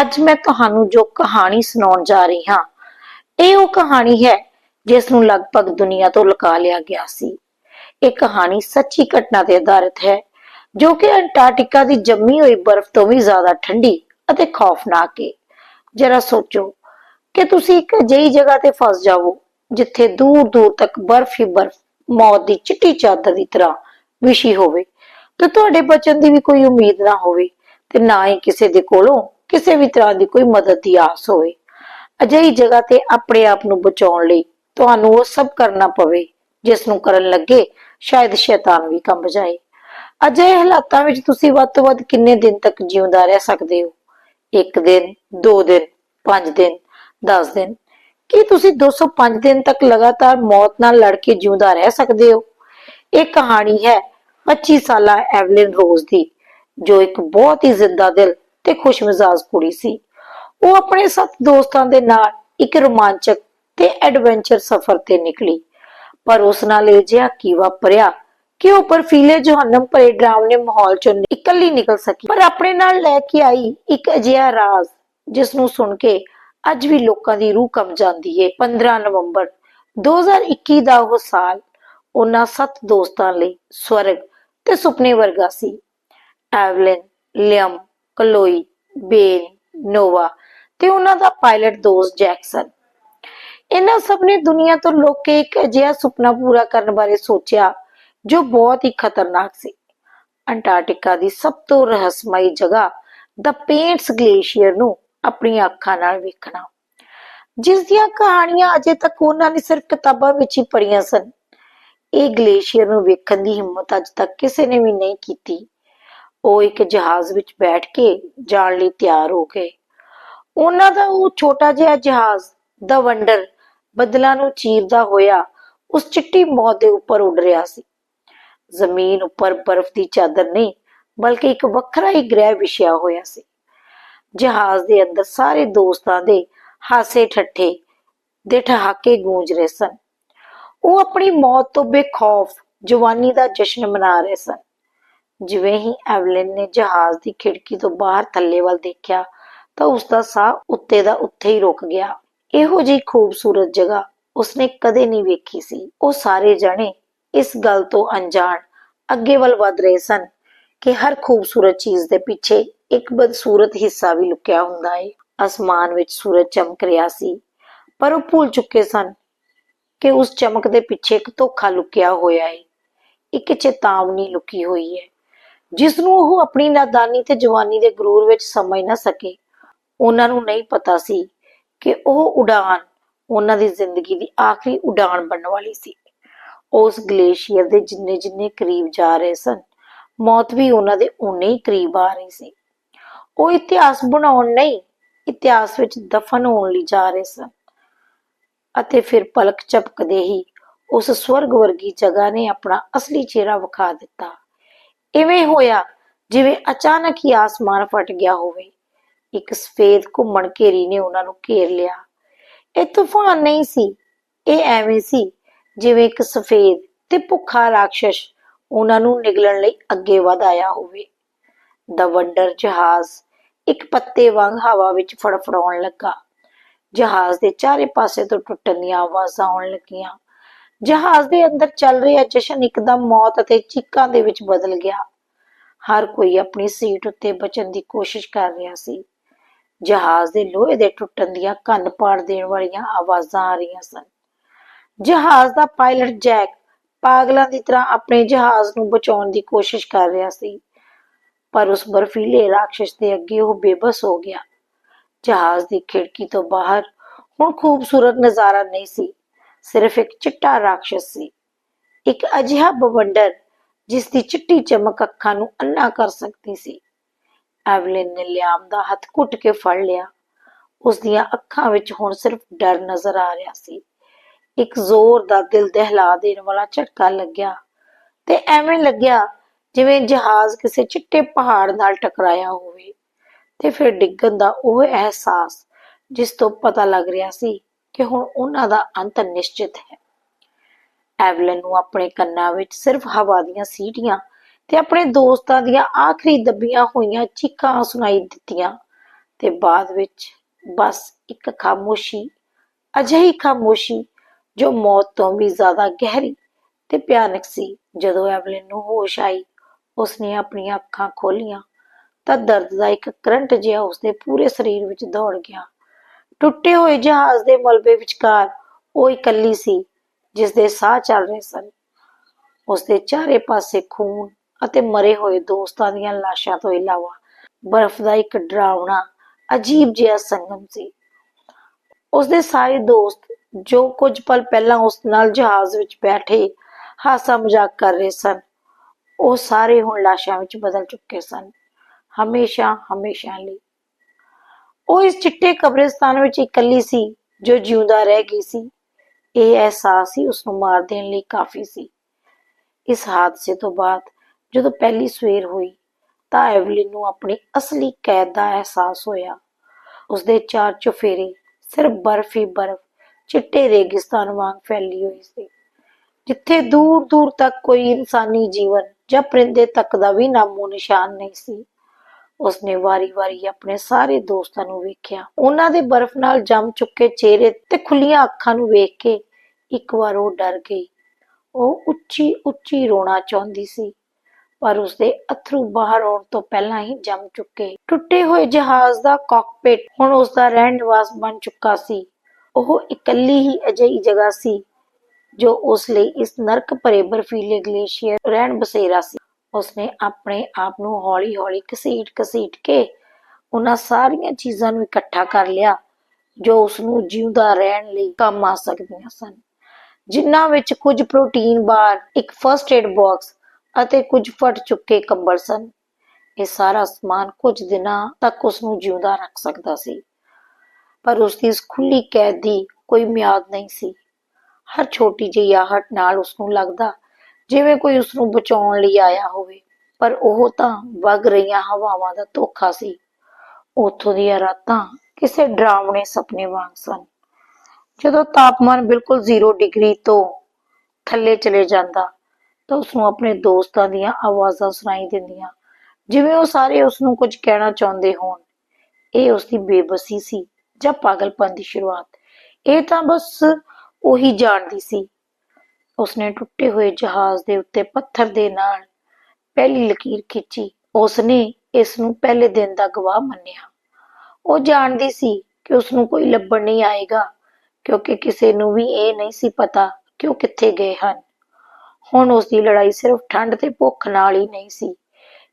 ਅੱਜ ਮੈਂ ਤੁਹਾਨੂੰ ਜੋ ਕਹਾਣੀ ਸੁਣਾਉਣ ਜਾ ਰਹੀ ਹਾਂ, ਇਹ ਉਹ ਕਹਾਣੀ ਹੈ ਜਿਸ ਨੂੰ ਲਗਭਗ ਦੁਨੀਆ ਤੋਂ ਲੁਕਾ ਲਿਆ ਗਿਆ ਸੀ। ਇਹ ਕਹਾਣੀ ਸੱਚੀ ਘਟਨਾ ਤੇ ਆਧਾਰਿਤ ਹੈ, ਜੋ ਕਿ ਅੰਟਾਰਕਟਿਕਾ ਦੀ ਜੰਮੀ ਹੋਈ ਬਰਫ਼ ਤੋਂ ਵੀ ਜ਼ਿਆਦਾ ਠੰਡੀ ਅਤੇ ਖੌਫਨਾਕ ਹੈ ਜਰਾ ਸੋਚੋ ਕਿ ਤੁਸੀਂ ਇੱਕ ਅਜਿਹੀ ਜਗ੍ਹਾ ਤੇ ਫਸ ਜਾਵੋ, ਜਿੱਥੇ ਦੂਰ ਦੂਰ ਤੱਕ ਬਰਫ਼ ਹੀ ਬਰਫ਼, ਮੌਤ ਦੀ ਚਿੱਟੀ ਚਾਦਰ ਦੀ ਤਰ੍ਹਾਂ ਵਿਛੀ ਹੋਵੇ, ਤੇ ਤੁਹਾਡੇ ਬਚਣ ਦੀ ਵੀ ਕੋਈ ਉਮੀਦ ਨਾ ਹੋਵੇ, ਤੇ ਨਾ ਹੀ ਕਿਸੇ ਦੇ ਕੋਲੋਂ ਕਿਸੇ ਵੀ ਤਰ੍ਹਾਂ ਦੀ ਕੋਈ ਮਦਦ ਦੀ ਆਸ ਹੋਵੇ, ਅਜਿਹੀ ਜਗ੍ਹਾ ਤੇ ਆਪਣੇ ਆਪ ਨੂੰ ਬਚਾਉਣ ਲਈ ਤੁਹਾਨੂੰ ਉਹ ਸਭ ਕਰਨਾ ਪਵੇ, ਜਿਸ ਨੂੰ ਕਰਨ ਲੱਗੇ ਸ਼ਾਇਦ ਸ਼ੈਤਾਨ ਵੀ ਕੰਬ ਜਾਏ। ਅਜਿਹੇ ਹਾਲਾਤਾਂ ਵਿੱਚ ਤੁਸੀਂ ਵੱਧ ਤੋਂ ਵੱਧ ਕਿੰਨੇ ਦਿਨ ਤੱਕ ਜਿਉਂਦਾ ਰਹਿ ਸਕਦੇ ਹੋ? ਇੱਕ ਦਿਨ, ਦੋ ਦਿਨ, ਪੰਜ ਦਿਨ 10 ਦਿਨ? ਕੀ ਤੁਸੀਂ 205 ਦਿਨ ਤੱਕ ਲਗਾਤਾਰ ਮੌਤ ਨਾਲ ਲੜ ਕੇ ਜਿਉਂਦਾ ਰਹਿ ਸਕਦੇ ਹੋ? ਇਹ ਕਹਾਣੀ ਹੈ 25 ਸਾਲਾ ਐਵਲਿਨ ਰੋਜ਼ ਦੀ, ਜੋ ਇੱਕ ਬਹੁਤ ਹੀ ਜ਼ਿੰਦਾ ਦਿਲ ਤੇ ਖੁਸ਼ਮਿਜ਼ਾਜ ਕੁੜੀ ਸੀ। ਉਹ ਆਪਣੇ ਸੱਤ ਦੋਸਤਾਂ ਦੇ ਨਾਲ ਇੱਕ ਰੋਮਾਂਚਕ ਤੇ ਐਡਵੈਂਚਰ ਸਫ਼ਰ ਤੇ ਨਿਕਲੀ। ਪਰ ਉਸ ਨਾਲ ਇਹ ਜਿਹਾ ਕੀ ਵਾਪਰਿਆ ਕਿ ਉਹ ਬਰਫੀਲੇ ਜਹਨਮ ਭਰੇ ਡਰਾਵਨੇ ਮਾਹੌਲ ਚੋਂ ਇਕੱਲੀ ਨਿਕਲ ਸਕੀ। ਪਰ ਆਪਣੇ ਨਾਲ ਲੈ ਕੇ ਆਈ ਇੱਕ ਅਜਿਹਾ ਰਾਜ਼, ਜਿਸ ਨੂੰ ਸੁਣ ਕੇ ਅੱਜ ਵੀ ਲੋਕਾਂ ਦੀ ਰੂਹ ਕੰਬ ਜਾਂਦੀ ਏ। 15 ਨਵੰਬਰ 2021 ਦਾ ਉਹ ਸਾਲ ਉਹਨਾਂ ਸੱਤ ਦੋਸਤਾਂ ਲਈ ਸਵਰਗ ਤੇ ਸੁਪਨੇ ਵਰਗਾ ਸੀ। ਐਵਲਿਨ ਲਿਆਮ ਕਲੋਈ, ਬੇਨ, ਨੋਵਾ ਤੇ ਉਹਨਾਂ ਦਾ ਪਾਇਲਟ ਦੋਸਤ ਜੈਕਸਨ। ਇਹਨਾਂ ਸਭ ਨੇ ਦੁਨੀਆ ਤੋਂ ਲੁੱਕ ਇੱਕ ਅਜਿਹਾ ਸੁਪਨਾ ਪੂਰਾ ਕਰਨ ਬਾਰੇ ਸੋਚਿਆ, ਜੋ ਬਹੁਤ ਹੀ ਖਤਰਨਾਕ ਸੀ। ਅੰਟਾਰਕਟਿਕਾ ਦੀ ਸਭ ਤੋਂ ਰਹੱਸਮਈ ਜਗ੍ਹਾ ਦਾ ਪੇਂਟਸ ਗਲੇਸ਼ੀਅਰ ਨੂੰ ਆਪਣੀਆਂ ਅੱਖਾਂ ਨਾਲ ਵੇਖਣਾ। ਜਿਸ ਦੀਆਂ ਕਹਾਣੀਆਂ ਅਜੇ ਤੱਕ ਉਹਨਾਂ ਨੇ ਸਿਰਫ ਕਿਤਾਬਾਂ ਵਿੱਚ ਹੀ ਪੜ੍ਹੀਆਂ ਸਨ। ਇਹ ਗਲੇਸ਼ੀਅਰ ਨੂੰ ਵੇਖਣ ਦੀ ਹਿੰਮਤ ਅੱਜ ਤੱਕ ਕਿਸੇ ਨੇ ਵੀ ਨਹੀਂ ਕੀਤੀ। ਉਹ ਇੱਕ ਜਹਾਜ਼ ਵਿੱਚ ਬੈਠ ਕੇ ਜਾਣ ਲਈ ਤਿਆਰ ਹੋ ਗਏ। ਉਹਨਾਂ ਦਾ ਉਹ ਛੋਟਾ ਜਿਹਾ ਜਹਾਜ਼ ਦਾ ਵੰਡਰ ਬੱਦਲਾਂ ਨੂੰ ਚੀਰਦਾ ਹੋਇਆ ਉਸ ਚਿੱਟੀ ਮੌਤ ਦੇ ਉੱਪਰ ਉੱਡ ਰਿਹਾ ਸੀ। ਜ਼ਮੀਨ ਉੱਪਰ ਬਰਫ਼ ਦੀ ਚਾਦਰ ਨਹੀਂ, ਬਲਕਿ ਇੱਕ ਵੱਖਰਾ ਹੀ ਗ੍ਰਹਿ ਵਿਛਿਆ ਹੋਇਆ ਸੀ। ਜਹਾਜ਼ ਦੇ ਅੰਦਰ ਸਾਰੇ ਦੋਸਤਾਂ ਦੇ ਹਾਸੇ ਠੱਠੇ ਦੇ ਠਹਾਕੇ ਗੂੰਜ ਰਹੇ ਸਨ। ਉਹ ਆਪਣੀ ਮੌਤ ਤੋਂ ਬੇਖੌਫ ਜਵਾਨੀ ਦਾ ਜਸ਼ਨ ਮਨਾ ਰਹੇ ਸਨ। ਜਿਵੇਂ ਹੀ ਐਵਲਿਨ ਨੇ ਜਹਾਜ਼ ਦੀ ਖਿੜਕੀ ਤੋਂ ਬਾਹਰ ਥੱਲੇ ਵੱਲ ਦੇਖਿਆ, ਤਾਂ ਉਸ ਦਾ ਸਾਹ ਉੱਤੇ ਦਾ ਉੱਥੇ ਹੀ ਰੁਕ ਗਿਆ। ਇਹੋ ਜਿਹੀ ਖੂਬਸੂਰਤ ਜਗ੍ਹਾ ਉਸਨੇ ਕਦੇ ਨਹੀਂ ਵੇਖੀ ਸੀ। ਉਹ ਸਾਰੇ ਜਣੇ ਇਸ ਗੱਲ ਤੋਂ ਅਣਜਾਣ, ਅੱਗੇ ਵੱਲ ਵਧ ਰਹੇ ਸਨ ਕਿ ਹਰ ਖੂਬਸੂਰਤ ਚੀਜ਼ ਦੇ ਪਿੱਛੇ ਇੱਕ ਬਦਸੂਰਤ ਹਿੱਸਾ ਵੀ ਲੁਕਿਆ ਹੁੰਦਾ ਹੈ ਅਸਮਾਨ ਵਿੱਚ ਸੂਰਜ ਚਮਕ ਰਿਹਾ ਸੀ, ਪਰ ਉਹ ਭੁੱਲ ਚੁੱਕੇ ਸਨ ਕਿ ਉਸ ਚਮਕ ਦੇ ਪਿੱਛੇ ਇੱਕ ਧੋਖਾ ਲੁਕਿਆ ਹੋਇਆ ਹੈ ਇੱਕ ਚੇਤਾਵਨੀ ਲੁਕੀ ਹੋਈ ਹੈ ਜਿਸ ਨੂੰ ਉਹ ਆਪਣੀ ਨਾਦਾਨੀ ਤੇ ਜਵਾਨੀ ਦੇ ਗਰੂਰ ਵਿੱਚ ਸਮਝ ਨਾ ਸਕੇ। ਉਹਨਾਂ ਨੂੰ ਨਹੀਂ ਪਤਾ ਸੀ ਕਿ ਉਹ ਉਡਾਨ ਉਹਨਾਂ ਦੀ ਜ਼ਿੰਦਗੀ ਦੀ ਆਖਰੀ ਉਡਾਨ ਬਣਨ ਵਾਲੀ ਸੀ। ਉਸ ਗਲੇਸ਼ੀਅਰ ਦੇ ਜਿੰਨੇ ਜਿੰਨੇ ਕਰੀਬ ਜਾ ਰਹੇ ਸਨ, ਮੌਤ ਵੀ ਉਹਨਾਂ ਦੇ ਉਨੇ ਹੀ ਕਰੀਬ ਆ ਰਹੀ ਸੀ। ਉਹ ਇਤਿਹਾਸ ਬਣਾਉਣ ਨਹੀਂ, ਇਤਿਹਾਸ ਵਿੱਚ ਦਫਨ ਹੋਣ ਲਈ ਜਾ ਰਹੇ ਸਨ। ਅਤੇ ਫਿਰ ਪਲਕ ਝਪਕਦੇ ਹੀ ਉਸ ਸਵਰਗ ਵਰਗੀ ਜਗ੍ਹਾ ਨੇ ਆਪਣਾ ਅਸਲੀ ਚਿਹਰਾ ਵਿਖਾ ਦਿੱਤਾ। ਇਵੇਂ ਹੋਇਆ ਜਿਵੇਂ ਅਚਾਨਕ ਹੀ ਆਸਮਾਨ ਫਟ ਗਿਆ ਹੋਵੇ। ਇੱਕ ਸਫੇਦ ਘੁੰਮਣ ਘੇਰੀ ਨੇ ਉਹਨਾਂ ਨੂੰ ਘੇਰ ਲਿਆ। ਇਹ ਤੂਫਾਨ ਨਹੀਂ ਸੀ, ਇਹ ਐਵੇਂ ਸੀ ਜਿਵੇਂ ਇੱਕ ਸਫੇਦ ਤੇ ਭੁੱਖਾ ਰਾਖਸ਼ ਉਹਨਾਂ ਨੂੰ ਨਿਗਲਣ ਲਈ ਅੱਗੇ ਵਧ ਆਇਆ ਹੋਵੇ। ਦਾ ਵੰਡਰ ਜਹਾਜ਼ ਇੱਕ ਪੱਤੇ ਵਾਂਗ ਹਵਾ ਵਿੱਚ ਫੜਫੜਾਉਣ ਲੱਗਾ। ਜਹਾਜ਼ ਦੇ ਚਾਰੇ ਪਾਸੇ ਤੋਂ ਟੁੱਟਣ ਦੀਆਂ ਆਵਾਜ਼ਾਂ ਆਉਣ ਲੱਗੀਆਂ। ਜਹਾਜ਼ ਦੇ ਅੰਦਰ ਚੱਲ ਰਿਹਾ ਜਸ਼ਨ ਇੱਕਦਮ ਮੌਤ ਅਤੇ ਚੀਕਾਂ ਦੇ ਵਿੱਚ ਬਦਲ ਗਿਆ। ਹਰ ਕੋਈ ਆਪਣੀ ਸੀਟ ਉੱਤੇ ਬਚਣ ਦੀ ਕੋਸ਼ਿਸ਼ ਕਰ ਰਿਹਾ ਸੀ। ਜਹਾਜ਼ ਦੇ ਲੋਹੇ ਦੇ ਟੁੱਟਣ ਦੀਆਂ ਕੰਨ ਪਾੜ ਦੇਣ ਵਾਲੀਆਂ ਆਵਾਜ਼ਾਂ ਆ ਰਹੀਆਂ ਸਨ। ਜਹਾਜ਼ ਦਾ ਪਾਇਲਟ ਜੈਕ ਪਾਗਲਾਂ ਦੀ ਤਰ੍ਹਾਂ ਆਪਣੇ ਜਹਾਜ਼ ਨੂੰ ਬਚਾਉਣ ਦੀ ਕੋਸ਼ਿਸ਼ ਕਰ ਰਿਹਾ ਸੀ, ਪਰ ਉਸ ਬਰਫੀਲੇ ਰਾਖਸ਼ ਦੇ ਅੱਗੇ ਉਹ ਬੇਬਸ ਹੋ ਗਿਆ। ਜਹਾਜ਼ ਦੀ ਖਿੜਕੀ ਤੋਂ ਬਾਹਰ ਹੁਣ ਖੂਬਸੂਰਤ ਨਜ਼ਾਰਾ ਨਹੀਂ ਸੀ। ਸਿਰਫ ਇੱਕ ਚਿੱਟਾ ਰਾਖਸ਼ ਸੀ। ਇੱਕ ਅਜਿਹਾ ਬਵੰਡਰ ਜਿਸ ਦੀ ਚਿੱਟੀ ਚਮਕ ਅੱਖਾਂ ਨੂੰ ਅੰਨਾ ਕਰ ਸਕਦੀ ਸੀ। ਐਵਲਿਨ ਨੇ ਲਿਆਮ ਦਾ ਹੱਥ ਘੁੱਟ ਕੇ ਫੜ ਲਿਆ। ਉਸ ਦੀਆਂ ਅੱਖਾਂ ਵਿੱਚ ਹੁਣ ਸਿਰਫ ਡਰ ਨਜ਼ਰ ਆ ਰਿਹਾ ਸੀ। ਇੱਕ ਜ਼ੋਰ ਦਾ ਦਿਲ ਦਹਿਲਾ ਦੇਣ ਵਾਲਾ ਝਟਕਾ ਲੱਗਿਆ ਤੇ ਐਵੇਂ ਲੱਗਿਆ ਜਿਵੇਂ ਜਹਾਜ਼ ਕਿਸੇ ਚਿੱਟੇ ਪਹਾੜ ਨਾਲ ਟਕਰਾਇਆ ਹੋਵੇ। ਤੇ ਫਿਰ ਡਿੱਗਣ ਦਾ ਉਹ ਅਹਿਸਾਸ ਜਿਸ ਤੋਂ ਪਤਾ ਲੱਗ ਰਿਹਾ ਸੀ ਕਿ ਹੁਣ ਉਹਨਾਂ ਦਾ ਅੰਤ ਨਿਸ਼ਚਿਤ ਹੈ। ਐਵਲਨ ਨੂੰ ਆਪਣੇ ਕੰਨਾਂ ਵਿੱਚ ਸਿਰਫ ਹਵਾ ਦੀਆਂ ਸੀਟੀਆਂ ਤੇ ਆਪਣੇ ਦੋਸਤਾਂ ਦੀਆਂ ਆਖਰੀ ਦੱਬੀਆਂ ਹੋਈਆਂ ਚੀਕਾਂ ਸੁਣਾਈ ਦਿੱਤੀਆਂ ਤੇ ਬਾਅਦ ਵਿੱਚ ਬਸ ਇੱਕ ਖਾਮੋਸ਼ੀ, ਅਜਿਹੀ ਖਾਮੋਸ਼ੀ ਜੋ ਮੌਤ ਤੋਂ ਵੀ ਜ਼ਿਆਦਾ ਗਹਿਰੀ ਤੇ ਭਿਆਨਕ ਸੀ। ਜਦੋਂ ਐਵਲਿਨ ਨੂੰ ਹੋਸ਼ ਆਈ, ਉਸਨੇ ਆਪਣੀਆਂ ਅੱਖਾਂ ਖੋਲੀਆਂ ਤਾਂ ਦਰਦ ਦਾ ਇੱਕ ਕਰੰਟ ਜਿਹਾ ਉਸਦੇ ਪੂਰੇ ਸਰੀਰ ਵਿੱਚ ਦੌੜ ਗਿਆ। ਟੁੱਟੇ ਹੋਏ ਜਹਾਜ਼ ਦੇ ਮਲਬੇ ਵਿਚਕਾਰ ਉਹ ਇਕੱਲੀ ਸੀ ਜਿਸ ਦੇ ਸਾਹ ਚੱਲ ਰਹੇ ਸਨ। ਉਸਦੇ ਚਾਰੇ ਪਾਸੇ ਖੂਨ ਅਤੇ ਮਰੇ ਹੋਏ ਦੋਸਤਾਂ ਦੀਆਂ ਲਾਸ਼ਾਂ ਤੋਂ ਇਲਾਵਾ ਬਰਫ਼ ਦਾ ਇੱਕ ਡਰਾਵਣਾ, ਅਜੀਬ ਜਿਹਾ ਸੰਗਮ ਸੀ। ਉਸਦੇ ਸਾਰੇ ਦੋਸਤ ਜੋ ਕੁਝ ਪਲ ਪਹਿਲਾਂ ਉਸ ਨਾਲ ਜਹਾਜ਼ ਵਿੱਚ ਬੈਠੇ ਹਾਸਾ ਮਜ਼ਾਕ ਕਰ ਰਹੇ ਸਨ, ਉਹ ਸਾਰੇ ਹੁਣ ਲਾਸ਼ਾਂ ਵਿੱਚ ਬਦਲ ਚੁੱਕੇ ਸਨ। ਹਮੇਸ਼ਾ ਹਮੇਸ਼ਾ ਲਈ ਉਹ ਇਸ ਚਿੱਟੇ ਕਬਰਿਸਤਾਨ ਵਿੱਚ ਇਕੱਲੀ ਸੀ, ਜੋ ਜਿਉਂਦਾ ਰਹਿ ਗਈ ਸੀ। ਇਹ ਅਹਿਸਾਸ ਹੀ ਉਸ ਨੂੰ ਮਾਰ ਦੇਣ ਲਈ ਕਾਫੀ ਸੀ। ਇਸ ਹਾਦਸੇ ਤੋਂ ਬਾਅਦ ਜਦੋਂ ਪਹਿਲੀ ਸਵੇਰ ਹੋਈ, ਤਾਂ ਐਵਲਿਨ ਨੂੰ ਆਪਣੀ ਅਸਲੀ ਕੈਦ ਦਾ ਅਹਿਸਾਸ ਹੋਇਆ। ਉਸਦੇ ਚਾਰ ਚੁਫੇਰੇ ਸਿਰਫ ਬਰਫ਼ ਹੀ ਬਰਫ਼, ਚਿੱਟੇ ਰੇਗਿਸਤਾਨ ਵਾਂਗ ਫੈਲੀ ਹੋਈ ਸੀ, ਜਿੱਥੇ ਦੂਰ ਦੂਰ ਤੱਕ ਕੋਈ ਇਨਸਾਨੀ ਜੀਵਨ ਜਾਂ ਪਰਿੰਦੇ ਤੱਕ ਦਾ ਵੀ ਨਾਮੋ ਨਿਸ਼ਾਨ ਨਹੀਂ ਸੀ। ਉਸਨੇ ਵਾਰੀ-ਵਾਰੀ ਆਪਣੇ ਸਾਰੇ ਦੋਸਤਾਂ ਨੂੰ ਵੇਖਿਆ। ਉਹਨਾਂ ਦੇ ਬਰਫ਼ ਨਾਲ ਜੰਮ ਚੁੱਕੇ ਚਿਹਰੇ ਤੇ ਖੁੱਲੀਆਂ ਅੱਖਾਂ ਨੂੰ ਵੇਖ ਕੇ ਇੱਕ ਵਾਰ ਉਹ ਡਰ ਗਈ। ਉਹ ਉੱਚੀ ਉੱਚੀ ਰੋਣਾ ਚਾਹੁੰਦੀ ਸੀ, ਪਰ ਉਸਦੇ ਅਥਰੂ ਬਾਹਰ ਆਉਣ ਤੋਂ ਪਹਿਲਾਂ ਹੀ ਜੰਮ ਚੁੱਕੇ। ਟੁੱਟੇ ਹੋਏ ਜਹਾਜ਼ ਦਾ ਕਾਕਪਿਟ ਹੁਣ ਉਸਦਾ ਰਹਿਣ ਨਿਵਾਸ ਬਣ ਚੁੱਕਾ ਸੀ। ਉਹ ਇਕੱਲੀ ਹੀ ਅਜਿਹੀ ਜਗ੍ਹਾ ਸੀ ਜੋ ਉਸ ਲਈ ਇਸ ਨਰਕ ਭਰੇ ਬਰਫੀਲੇ ਗਲੇਸ਼ੀਅਰ ਰਹਿਣ ਬਸੇਰਾ ਸੀ। ਉਸਨੇ ਆਪਣੇ ਆਪ ਨੂੰ ਹੌਲੀ-ਹੌਲੀ ਘਸੀਟ-ਘਸੀਟ ਕੇ ਉਹਨਾਂ ਸਾਰੀਆਂ ਚੀਜ਼ਾਂ ਨੂੰ ਇਕੱਠਾ ਕਰ ਲਿਆ, ਜੋ ਉਸ ਨੂੰ ਜਿਉਂਦਾ ਰਹਿਣ ਲਈ ਕੰਮ ਆ ਸਕਦੀਆਂ ਸਨ। ਜਿਨ੍ਹਾਂ ਵਿੱਚ ਕੁਝ ਪ੍ਰੋਟੀਨ ਬਾਰ, ਇੱਕ ਫਰਸਟ ਏਡ ਬਾਕਸ ਅਤੇ ਕੁਝ ਫਟ ਚੁੱਕੇ ਕੰਬਲ ਸਨ। ਇਹ ਸਾਰਾ ਸਮਾਨ ਕੁਝ ਦਿਨਾਂ ਤੱਕ ਉਸ ਨੂੰ ਜਿਉਂਦਾ ਰੱਖ ਸਕਦਾ ਸੀ। ਪਰ ਉਸ ਦੀ ਇਸ ਖੁੱਲੀ ਕੈਦ ਦੀ ਕੋਈ ਮਿਆਦ ਨਹੀਂ ਸੀ। ਹਰ ਛੋਟੀ ਜਿਹੀ ਆਹਟ ਨਾਲ ਉਸ ਨੂੰ ਲੱਗਦਾ ਜਿਵੇਂ ਕੋਈ ਉਸ ਨੂੰ ਬਚਾਉਣ ਲਈ ਆਇਆ ਹੋਵੇ, ਪਰ ਉਹ ਤਾਂ ਵਗ ਰਹੀਆਂ ਹਵਾਵਾਂ ਦਾ ਧੋਖਾ ਸੀ। ਉੱਥੋਂ ਦੀਆਂ ਰਾਤਾਂ ਕਿਸੇ ਡਰਾਵਣੇ ਸੁਪਨੇ ਵਾਂਗ ਸਨ। ਜਦੋਂ ਤਾਪਮਾਨ ਬਿਲਕੁਲ 0 ਡਿਗਰੀ ਤੋਂ ਥੱਲੇ ਚਲੇ ਜਾਂਦਾ, ਤਾਂ ਉਸ ਨੂੰ ਆਪਣੇ ਦੋਸਤਾਂ ਦੀਆਂ ਆਵਾਜ਼ਾਂ ਸੁਣਾਈ ਦਿੰਦੀਆਂ, ਜਿਵੇਂ ਉਹ ਸਾਰੇ ਉਸ ਨੂੰ ਕੁਝ ਕਹਿਣਾ ਚਾਹੁੰਦੇ ਹੋਣ। ਇਹ ਉਸ ਦੀ ਬੇਬਸੀ ਸੀ ਜਾਂ ਪਾਗਲਪਨ ਦੀ ਸ਼ੁਰੂਆਤ। ਇਹ ਤਾਂ ਬਸ ਉਹੀ ਜਾਣਦੀ ਸੀ ਉਸਨੇ ਟੁੱਟੇ ਹੋਏ ਜਹਾਜ਼ ਦੇ ਉੱਤੇ ਪੱਥਰ ਦੇ ਨਾਲ ਪਹਿਲੀ ਲਕੀਰ ਖਿੱਚੀ। ਉਸਨੇ ਇਸ ਨੂੰ ਪਹਿਲੇ ਦਿਨ ਦਾ ਗਵਾਹ ਮੰਨਿਆ। ਉਹ ਜਾਣਦੀ ਸੀ ਕਿ ਉਸ ਨੂੰ ਕੋਈ ਲੱਭਣ ਨਹੀਂ ਆਏਗਾ, ਕਿਉਂਕਿ ਕਿਸੇ ਨੂੰ ਵੀ ਇਹ ਨਹੀਂ ਸੀ ਪਤਾ ਕਿ ਉਹ ਕਿੱਥੇ ਗਏ ਹਨ। ਹੁਣ ਉਸ ਦੀ ਲੜਾਈ ਸਿਰਫ ਠੰਡ ਤੇ ਭੁੱਖ ਨਾਲ ਹੀ ਨਹੀਂ ਸੀ।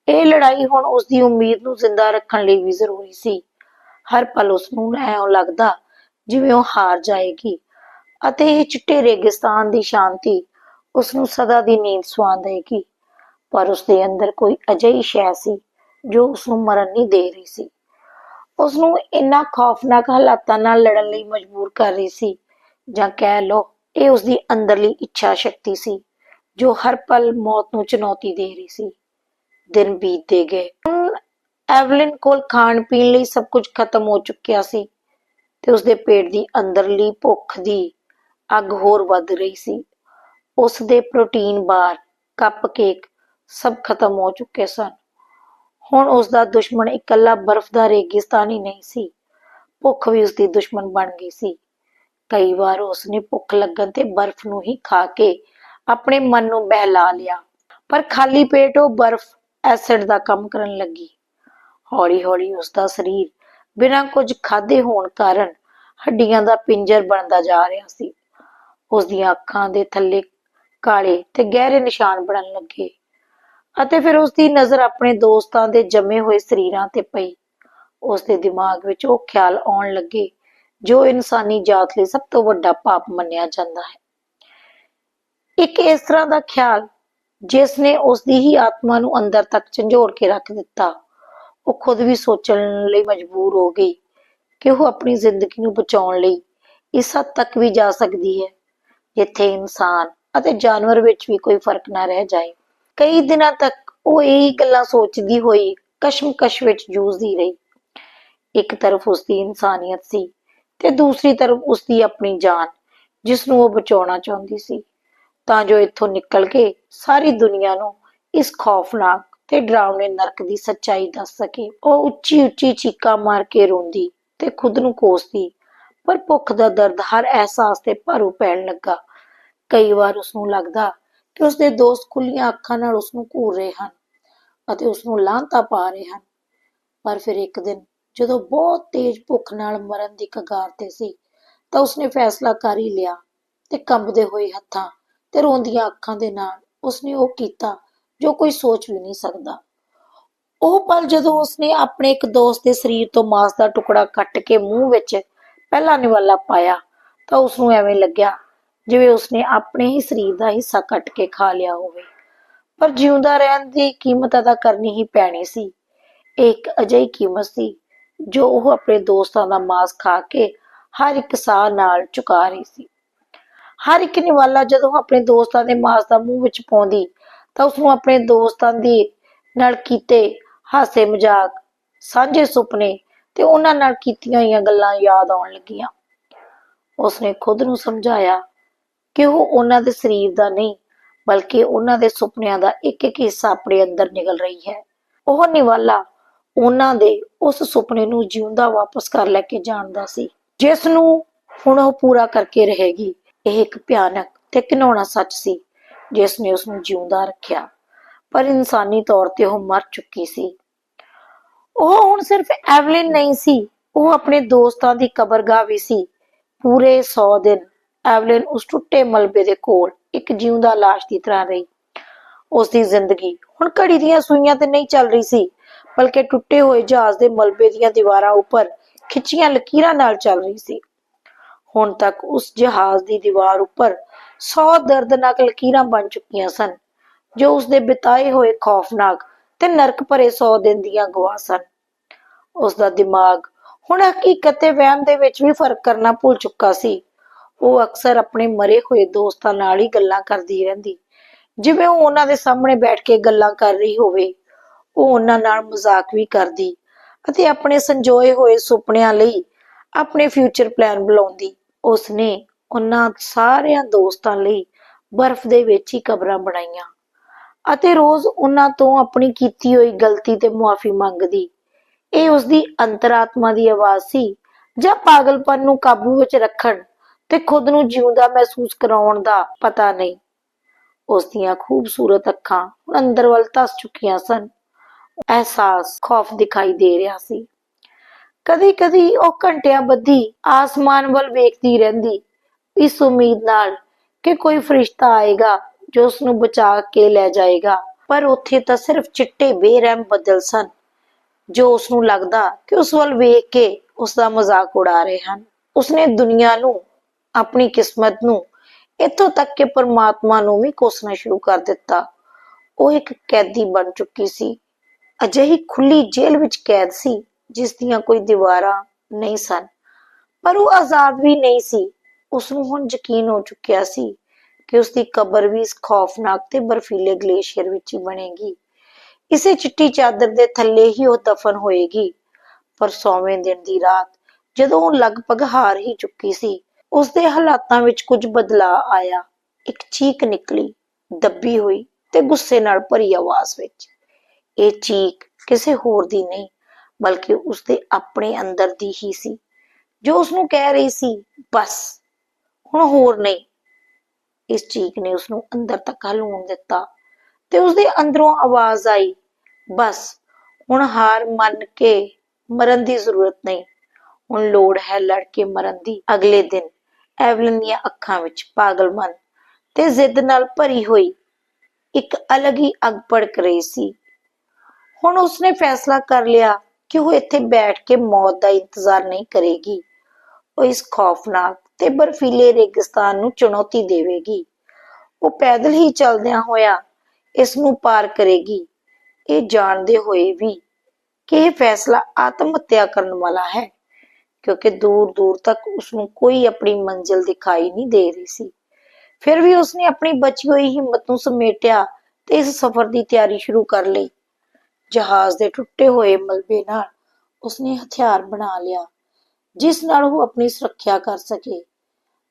ਇਹ ਲੜਾਈ ਹੁਣ ਉਸ ਦੀ ਉਮੀਦ ਨੂੰ ਜ਼ਿੰਦਾ ਰੱਖਣ ਲਈ ਵੀ ਜ਼ਰੂਰੀ ਸੀ। ਹਰ ਪਲ ਉਸ ਨੂੰ ਐਂ ਲੱਗਦਾ ਜਿਵੇਂ ਉਹ ਹਾਰ ਜਾਏਗੀ। ਅਤੇ ਇਹ ਚਿੱਟੇ ਰੇਗਿਸਤਾਨ ਦੀ ਸ਼ਾਂਤੀ ਉਸ ਨੂੰ ਸਦਾ ਦੀ ਨੀਂਦ ਸਵਾਂ ਦੇਗੀ। ਪਰ ਉਸ ਦੇ ਅੰਦਰ ਕੋਈ ਅਜਿਹੀ ਸ਼ੈ ਸੀ ਜੋ ਉਸ ਨੂੰ ਮਰਨ ਨਹੀਂ ਦੇ ਰਹੀ ਸੀ। ਉਸ ਨੂੰ ਇੰਨਾ ਖੌਫਨਾਕ ਹਾਲਾਤਾਂ ਨਾਲ ਲੜਨ ਲਈ ਮਜਬੂਰ ਕਰ ਰਹੀ ਸੀ ਜਾਂ ਕਹਿ ਲਓ ਇਹ ਉਸ ਦੀ ਅੰਦਰਲੀ ਇੱਛਾ ਸ਼ਕਤੀ ਸੀ ਜੋ ਹਰ ਪਲ ਮੌਤ ਨੂੰ ਚੁਣੌਤੀ ਦੇ ਰਹੀ ਸੀ। ਦਿਨ ਬੀਤਦੇ ਗਏ। ਹੁਣ ਐਵਲਿਨ ਕੋਲ ਖਾਣ ਪੀਣ ਲਈ ਸਭ ਕੁਝ ਖਤਮ ਹੋ ਚੁੱਕਿਆ ਸੀ ਤੇ ਉਸਦੇ ਪੇਟ ਦੀ ਅੰਦਰਲੀ ਭੁੱਖ ਦੀ ਅੱਗ ਹੋਰ ਵੱਧ ਰਹੀ ਸੀ। ਉਸ ਦੇ ਪ੍ਰੋਟੀਨ ਬਾਰ, ਕੱਪ ਕੇਕ ਸਭ ਖਤਮ ਹੋ ਚੁੱਕੇ ਸਨ। ਹੁਣ ਉਸ ਦਾ ਦੁਸ਼ਮਣ ਇਕੱਲਾ ਬਰਫ਼ ਦਾ ਰੇਗਿਸਤਾਨ ਨਹੀਂ ਸੀ। ਭੁੱਖ ਵੀ ਉਸ ਦੀ ਦੁਸ਼ਮਣ ਬਣ ਗਈ ਸੀ। ਕਈ ਵਾਰ ਉਸ ਨੇ ਭੁੱਖ ਲੱਗਣ ਤੇ ਬਰਫ਼ ਨੂੰ ਹੀ ਖਾ ਕੇ ਆਪਣੇ ਮਨ ਨੂੰ ਬਹਿਲਾ ਲਿਆ। ਪਰ ਖਾਲੀ ਪੇਟ ਉਹ ਬਰਫ਼, ਐਸਿਡ ਦਾ ਕੰਮ ਕਰਨ ਲੱਗੀ। ਹੌਲੀ-ਹੌਲੀ ਉਸ ਦਾ ਸਰੀਰ ਬਿਨਾਂ ਕੁਝ ਖਾਦੇ ਹੋਣ ਕਾਰਨ ਹੱਡੀਆਂ ਦਾ ਪਿੰਜਰ ਬਣਦਾ ਜਾ ਰਿਹਾ ਸੀ। ਉਸ ਦੀਆਂ ਅੱਖਾਂ ਦੇ ਥੱਲੇ ਕਾਲੇ ਤੇ ਗਹਿਰੇ ਨਿਸ਼ਾਨ ਬਣਨ ਲੱਗੇ ਅਤੇ ਫਿਰ ਉਸ ਦੀ ਨਜ਼ਰ ਆਪਣੇ ਦੋਸਤਾਂ ਦੇ ਜੰਮੇ ਹੋਏ ਸਰੀਰਾਂ ਤੇ ਪਈ। ਉਸ ਦੇ ਦਿਮਾਗ ਵਿੱਚ ਉਹ ਖਿਆਲ ਆਉਣ ਲੱਗੇ, ਜੋ ਇਨਸਾਨੀ ਜਾਤ ਲਈ ਸਭ ਤੋਂ ਵੱਡਾ ਪਾਪ ਮੰਨਿਆ ਜਾਂਦਾ ਹੈ। ਇੱਕ ਇਸ ਤਰ੍ਹਾਂ ਦਾ ਖਿਆਲ ਜਿਸ ਨੇ ਉਸ ਦੀ ਹੀ ਆਤਮਾ ਨੂੰ ਅੰਦਰ ਤੱਕ ਝੰਜੋੜ ਕੇ ਰੱਖ ਦਿੱਤਾ, ਉਹ ਖੁਦ ਵੀ ਸੋਚਣ ਲਈ ਮਜਬੂਰ ਹੋ ਗਈ ਕਿ ਉਹ ਆਪਣੀ ਜ਼ਿੰਦਗੀ ਨੂੰ ਬਚਾਉਣ ਲਈ ਇਸ ਹੱਦ ਤੱਕ ਵੀ ਜਾ ਸਕਦੀ ਹੈ। ਜਿੱਥੇ ਇਨਸਾਨ ਅਤੇ ਜਾਨਵਰ ਵਿੱਚ ਵੀ ਕੋਈ ਫ਼ਰਕ ਨਾ ਰਹਿ ਜਾਏ। ਕਈ ਦਿਨਾਂ ਤੱਕ ਉਹ ਇਹੀ ਗੱਲਾਂ ਸੋਚਦੀ ਹੋਈ ਕਸ਼ਮਕਸ਼ ਵਿੱਚ ਜੂਝਦੀ ਰਹੀ। ਇੱਕ ਤਰਫ ਉਸ ਦੀ ਇਨਸਾਨੀਅਤ ਸੀ ਤੇ ਦੂਸਰੀ ਤਰਫ ਉਸ ਦੀ ਆਪਣੀ ਜਾਨ, ਜਿਸ ਨੂੰ ਉਹ ਬਚਾਉਣਾ ਚਾਹੁੰਦੀ ਸੀ। ਤਾਂ ਜੋ ਇੱਥੋਂ ਨਿਕਲ ਕੇ ਸਾਰੀ ਦੁਨੀਆ ਨੂੰ ਇਸ ਖੌਫਨਾਕ ਤੇ ਡਰਾਵਣੇ ਨਰਕ ਦੀ ਸੱਚਾਈ ਦੱਸ ਸਕੇ। ਉਹ ਉੱਚੀ ਉੱਚੀ ਚੀਕਾਂ ਮਾਰ ਕੇ ਰੋਂਦੀ ਤੇ ਖੁਦ ਨੂੰ ਕੋਸਦੀ ਪਰ ਭੁੱਖ ਦਾ ਦਰਦ ਹਰ ਅਹਿਸਾਸ ਤੇ ਭਾਰੂ ਪੈਣ ਲੱਗਾ। ਕਈ ਵਾਰ ਉਸ ਨੂੰ ਲੱਗਦਾ ਕਿ ਉਸ ਦੇ ਦੋਸਤ ਖੁੱਲੀਆਂ ਅੱਖਾਂ ਨਾਲ ਉਸ ਨੂੰ ਘੂਰ ਰਹੇ ਹਨ ਅਤੇ ਉਸ ਨੂੰ ਲਾਂਤਾ ਪਾ ਰਹੇ ਹਨ। ਪਰ ਫਿਰ ਇੱਕ ਦਿਨ ਜਦੋਂ ਬਹੁਤ ਤੇਜ਼ ਭੁੱਖ ਨਾਲ ਮਰਨ ਦੀ ਕਗਾਰ ਤੇ ਸੀ, ਤਾਂ ਉਸਨੇ ਫੈਸਲਾ ਕਰ ਹੀ ਲਿਆ ਤੇ ਕੰਬਦੇ ਹੋਏ ਹੱਥਾਂ ਤੇ ਰੋਂਦੀਆਂ ਅੱਖਾਂ ਦੇ ਨਾਲ ਉਸਨੇ ਉਹ ਕੀਤਾ ਜੋ ਕੋਈ ਸੋਚ ਵੀ ਨਹੀਂ ਸਕਦਾ। ਉਹ ਪਲ ਜਦੋਂ ਉਸਨੇ ਆਪਣੇ ਇੱਕ ਦੋਸਤ ਦੇ ਸਰੀਰ ਤੋਂ ਮਾਸ ਦਾ ਟੁਕੜਾ ਕੱਟ ਕੇ ਮੂੰਹ ਵਿੱਚ ਪਹਿਲਾ ਨਿਵਾਲਾ ਪਾਇਆ ਤਾਂ ਉਸ ਨੂੰ ਐਵੇਂ ਲੱਗਿਆ ਜਿਵੇਂ ਉਸਨੇ ਆਪਣੇ ਹੀ ਸਰੀਰ ਦਾ ਹਿੱਸਾ ਕੱਟ ਕੇ ਖਾ ਲਿਆ ਹੋਵੇ। ਪਰ ਜਿਉਂਦਾ ਰਹਿਣ ਦੀ ਕੀਮਤ ਅਦਾ ਕਰਨੀ ਹੀ ਪੈਣੀ ਸੀ। ਇਹ ਇੱਕ ਅਜਿਹੀ ਕੀਮਤ ਸੀ ਜੋ ਉਹ ਆਪਣੇ ਦੋਸਤਾਂ ਦਾ ਮਾਸ ਖਾ ਕੇ ਹਰ ਇੱਕ ਸਾਹ ਨਾਲ ਚੁਕਾ ਰਹੀ ਸੀ। ਹਰ ਇੱਕ ਨਿਵਾਲਾ ਜਦੋਂ ਆਪਣੇ ਦੋਸਤਾਂ ਦੇ ਮਾਸ ਦਾ ਮੂੰਹ ਵਿੱਚ ਪਾਉਂਦੀ ਤਾਂ ਉਸ ਨੂੰ ਆਪਣੇ ਦੋਸਤਾਂ ਦੀ ਨਾਲ ਕੀਤੇ ਹਾਸੇ ਮਜ਼ਾਕ ਸਾਂਝੇ ਸੁਪਨੇ ਤੇ ਉਹਨਾਂ ਨਾਲ ਕੀਤੀਆਂ ਹੋਈਆਂ ਗੱਲਾਂ ਯਾਦ ਆਉਣ ਲੱਗੀਆਂ। ਉਸਨੇ ਖੁਦ ਨੂੰ ਸਮਝਾਇਆ ਕਿ ਉਹ ਉਹਨਾਂ ਦੇ ਸਰੀਰ ਦਾ ਨਹੀਂ, ਬਲਕਿ ਉਹਨਾਂ ਦੇ ਸੁਪਨਿਆਂ ਦਾ ਇੱਕ ਇੱਕ ਹਿੱਸਾ ਆਪਣੇ ਅੰਦਰ ਨਿਕਲ ਰਹੀ ਹੈ। ਉਹ ਨਿਵਾਲਾ ਉਹਨਾਂ ਦੇ ਉਸ ਸੁਪਨੇ ਨੂੰ ਜਿਉਂਦਾ ਵਾਪਸ ਕਰ ਲੈ ਕੇ ਜਾਣਦਾ ਸੀ, ਜਿਸ ਨੂੰ ਹੁਣ ਉਹ ਪੂਰਾ ਕਰਕੇ ਰਹੇਗੀ। ਇਹ ਇੱਕ ਭਿਆਨਕ ਤੇ ਘਿਨਾਉਣਾ ਸੱਚ ਸੀ, ਜਿਸ ਨੇ ਉਸ ਨੂੰ ਜਿਉਂਦਾ ਰੱਖਿਆ। ਪਰ ਇਨਸਾਨੀ ਤੌਰ ਤੇ ਉਹ ਮਰ ਚੁੱਕੀ ਸੀ। ਉਹ ਹੁਣ ਸਿਰਫ ਐਵਲਿਨ ਨਹੀਂ ਸੀ, ਉਹ ਆਪਣੇ ਦੋਸਤਾਂ ਦੀ ਕਬਰਗਾਹ ਵੀ ਸੀ। ਪੂਰੇ 100 ਦਿਨ ਐਵਲਿਨ ਉਸ ਟੁੱਟੇ ਮਲਬੇ ਦੇ ਕੋਲ ਇੱਕ ਜਿਉਂਦਾ ਲਾਸ਼ ਦੀ ਤਰ੍ਹਾਂ ਰਹੀ। ਉਸ ਦੀ ਜ਼ਿੰਦਗੀ ਹੁਣ ਘੜੀ ਦੀਆਂ ਸੂਈਆਂ ਤੇ ਨਹੀਂ ਚੱਲ ਰਹੀ ਸੀ, ਬਲਕਿ ਟੁੱਟੇ ਹੋਏ ਜਹਾਜ਼ ਦੇ ਮਲਬੇ ਦੀਆਂ ਦੀਵਾਰਾਂ ਉੱਪਰ ਖਿੱਚੀਆਂ ਲਕੀਰਾਂ ਨਾਲ ਚੱਲ ਰਹੀ ਸੀ। ਹੁਣ ਤੱਕ ਉਸ ਜਹਾਜ਼ ਦੀ ਦੀਵਾਰ ਉੱਪਰ 100 ਦਰਦਨਾਕ ਲਕੀਰਾਂ ਬਣ ਚੁੱਕੀਆਂ ਸਨ, ਜੋ ਉਸ ਦੇ ਬਿਤਾਏ ਹੋਏ ਖੌਫਨਾਕ ਤੇ ਨਰਕ ਭਰੇ 100 ਦਿਨ ਦੀਆਂ ਗਵਾਹ ਸਨ। ਉਸ ਦਾ ਦਿਮਾਗ ਹੁਣ ਹਕੀਕਤ ਤੇ ਵਹਿਮ ਦੇ ਵਿੱਚ ਵੀ ਫ਼ਰਕ ਕਰਨਾ ਭੁੱਲ ਚੁੱਕਾ ਸੀ। ਉਹ ਅਕਸਰ ਆਪਣੇ ਮਰੇ ਹੋਏ ਦੋਸਤਾਂ ਨਾਲ ਹੀ ਗੱਲਾਂ ਕਰਦੀ ਰਹਿੰਦੀ। ਜਿਵੇਂ ਉਹ ਉਹਨਾਂ ਦੇ ਸਾਹਮਣੇ ਬੈਠ ਕੇ ਗੱਲਾਂ ਕਰ ਰਹੀ ਹੋਵੇ, ਉਹ ਉਹਨਾਂ ਨਾਲ ਮਜ਼ਾਕ ਵੀ ਕਰਦੀ ਅਤੇ ਆਪਣੇ ਸੰਜੋਏ ਹੋਏ ਸੁਪਨਿਆਂ ਲਈ ਆਪਣੇ ਫਿਊਚਰ ਪਲਾਨ ਬਣਾਉਂਦੀ। ਉਸਨੇ ਉਹਨਾਂ ਸਾਰਿਆਂ ਦੋਸਤਾਂ ਲਈ ਬਰਫ਼ ਦੇ ਵਿੱਚ ਹੀ ਕਬਰਾਂ ਬਣਾਈਆਂ। ਅਤੇ ਰੋਜ਼ ਉਹਨਾਂ ਤੋਂ ਆਪਣੀ ਕੀਤੀ ਹੋਈ ਗਲਤੀ ਤੇ ਮੁਆਫੀ ਮੰਗਦੀ। ਇਹ ਉਸਦੀ ਅੰਤਰਾਤਮਾ ਦੀ ਆਵਾਜ਼ ਸੀ, ਜਾਂ ਪਾਗਲਪਨ ਨੂੰ ਕਾਬੂ ਵਿੱਚ ਰੱਖਣ ਤੇ ਖੁਦ ਨੂੰ ਜਿਉਂਦਾ ਮਹਿਸੂਸ ਕਰਾਉਣ ਦਾ ਪਤਾ ਨਹੀਂ। ਉਸ ਦੀਆਂ ਖੂਬਸੂਰਤ ਅੱਖਾਂ ਹੁਣ ਅੰਦਰ ਵੱਲ ਧਸ ਚੁੱਕੀਆਂ ਸਨ। ਅਹਿਸਾਸ, ਖੌਫ ਦਿਖਾਈ ਦੇ ਰਿਹਾ ਸੀ। ਕਦੀ-ਕਦੀ ਉਹ ਘੰਟਿਆਂ ਬੱਧੀ ਆਸਮਾਨ ਵੱਲ ਵੇਖਦੀ ਰਹਿੰਦੀ, ਇਸ ਉਮੀਦ ਨਾਲ ਕਿ ਕੋਈ ਫਰਿਸ਼ਤਾ ਆਏਗਾ ਜੋ ਉਸ ਨੂੰ ਬਚਾ ਕੇ ਲੈ ਜਾਏਗਾ। ਪਰ ਉੱਥੇ ਤਾਂ ਸਿਰਫ ਚਿੱਟੇ ਬੇਰਹਿਮ ਬੱਦਲ ਸਨ, ਜੋ ਉਸ ਨੂੰ ਲੱਗਦਾ ਕਿ ਉਸ ਵੱਲ ਵੇਖ ਕੇ ਉਸ ਦਾ ਮਜ਼ਾਕ ਉਡਾ ਰਹੇ ਹਨ। ਉਸਨੇ ਦੁਨੀਆ ਨੂੰ, ਆਪਣੀ ਕਿਸਮਤ ਨੂੰ, ਇੱਥੋਂ ਤੱਕ ਕਿ ਪਰਮਾਤਮਾ ਨੂੰ ਵੀ ਕੋਸਣਾ ਸ਼ੁਰੂ ਕਰ ਦਿੱਤਾ। ਉਹ ਇੱਕ ਕੈਦੀ ਬਣ ਚੁੱਕੀ ਸੀ। ਅਜਿਹੀ ਖੁੱਲੀ ਜੇਲ੍ਹ ਵਿੱਚ ਕੈਦ ਸੀ, ਜਿਸ ਦੀਆਂ ਕੋਈ ਦੀਵਾਰਾਂ ਨਹੀਂ ਸਨ। ਪਰ ਉਹ ਆਜ਼ਾਦ ਵੀ ਨਹੀਂ ਸੀ। ਉਸ ਨੂੰ ਹੁਣ ਯਕੀਨ ਹੋ ਚੁੱਕਿਆ ਸੀ ਕਿ ਉਸ ਦੀ ਕਬਰ ਵੀ ਇਸ ਖੌਫਨਾਕ ਤੇ ਬਰਫੀਲੇ ਗਲੇਸ਼ੀਅਰ ਵਿੱਚ ਹੀ ਬਣੇਗੀ। ਇਸੇ ਚਿੱਟੀ ਚਾਦਰ ਦੇ ਥੱਲੇ ਹੀ ਉਹ ਦਫਨ ਹੋਏਗੀ। ਪਰ ਸੌਵੇਂ ਦਿਨ ਦੀ ਰਾਤ ਜਦੋਂ ਉਹ ਲਗਭਗ ਹਾਰ ਹੀ ਚੁੱਕੀ ਸੀ ਉਸ ਦੇ ਹਾਲਾਤਾਂ ਵਿੱਚ ਕੁਝ ਬਦਲਾਅ ਆਇਆ। ਇੱਕ ਚੀਕ ਨਿਕਲੀ, ਦੱਬੀ ਹੋਈ ਤੇ ਗੁੱਸੇ ਨਾਲ ਭਰੀ ਆਵਾਜ਼ ਵਿੱਚ। ਇਹ ਚੀਕ ਕਿਸੇ ਹੋਰ ਦੀ ਨਹੀਂ, ਬਲਕਿ ਉਸ ਦੇ ਆਪਣੇ ਅੰਦਰ ਦੀ ਹੀ ਸੀ, ਜੋ ਉਸ ਨੂੰ ਕਹਿ ਰਹੀ ਸੀ, ਬਸ, ਹੁਣ ਹੋਰ ਨਹੀਂ। ਇਸ ਚੀਕ ਨੇ ਉਸ ਨੂੰ ਅੰਦਰ ਤੱਕ ਹਲੂਣ ਦਿੱਤਾ ਤੇ ਉਸ ਦੇ ਅੰਦਰੋਂ ਆਵਾਜ਼ ਆਈ, ਬਸ, ਹੁਣ ਹਾਰ ਮੰਨ ਕੇ ਮਰਨ ਦੀ ਜ਼ਰੂਰਤ ਨਹੀਂ। ਹੁਣ ਲੋੜ ਹੈ ਲੜ ਕੇ ਮਰਨ ਦੀ। ਅਗਲੇ ਦਿਨ ਐਵਲਿਨ ਦੀਆਂ ਅੱਖਾਂ ਵਿੱਚ ਪਾਗਲਮਨ ਤੇ ਜ਼ਿੱਦ ਨਾਲ ਭਰੀ ਹੋਈ ਇੱਕ ਅਲੱਗ ਹੀ ਅੱਗ ਭੜਕ ਰਹੀ ਸੀ। ਹੁਣ ਉਸਨੇ ਫੈਸਲਾ ਕਰ ਲਿਆ ਕਿ ਉਹ ਇੱਥੇ ਬੈਠ ਕੇ ਮੌਤ ਦਾ ਇੰਤਜ਼ਾਰ ਨਹੀਂ ਕਰੇਗੀ। ਉਹ ਇਸ ਖੌਫਨਾਕ ਤੇ ਬਰਫੀਲੇ ਰੇਗਿਸਤਾਨ ਨੂੰ ਚੁਣੌਤੀ ਦੇਵੇਗੀ। ਉਹ ਪੈਦਲ ਹੀ ਚੱਲਦਿਆਂ ਹੋਇਆ ਇਸ ਨੂੰ ਪਾਰ ਕਰੇਗੀ। ਇਹ ਜਾਣਦੇ ਹੋਏ ਵੀ ਕਿ ਇਹ ਫੈਸਲਾ ਆਤਮ ਹੱਤਿਆ ਕਰਨ ਵਾਲਾ ਹੈ, ਕਿਉਂਕਿ ਦੂਰ ਦੂਰ ਤੱਕ ਉਸ ਨੂੰ ਕੋਈ ਆਪਣੀ ਮੰਜ਼ਿਲ ਦਿਖਾਈ ਨਹੀਂ ਦੇ ਰਹੀ ਸੀ। ਫਿਰ ਵੀ ਉਸਨੇ ਆਪਣੀ ਬਚੀ ਹੋਈ ਹਿੰਮਤ ਨੂੰ ਸਮੇਟਿਆ ਤੇ ਇਸ ਸਫ਼ਰ ਦੀ ਤਿਆਰੀ ਸ਼ੁਰੂ ਕਰ ਲਈ। ਜਹਾਜ਼ ਦੇ ਟੁੱਟੇ ਹੋਏ ਮਲਬੇ ਨਾਲ ਉਸਨੇ ਹਥਿਆਰ ਬਣਾ ਲਿਆ। ਜਿਸ ਨਾਲ ਉਹ ਆਪਣੀ ਸੁਰੱਖਿਆ ਕਰ ਸਕੇ।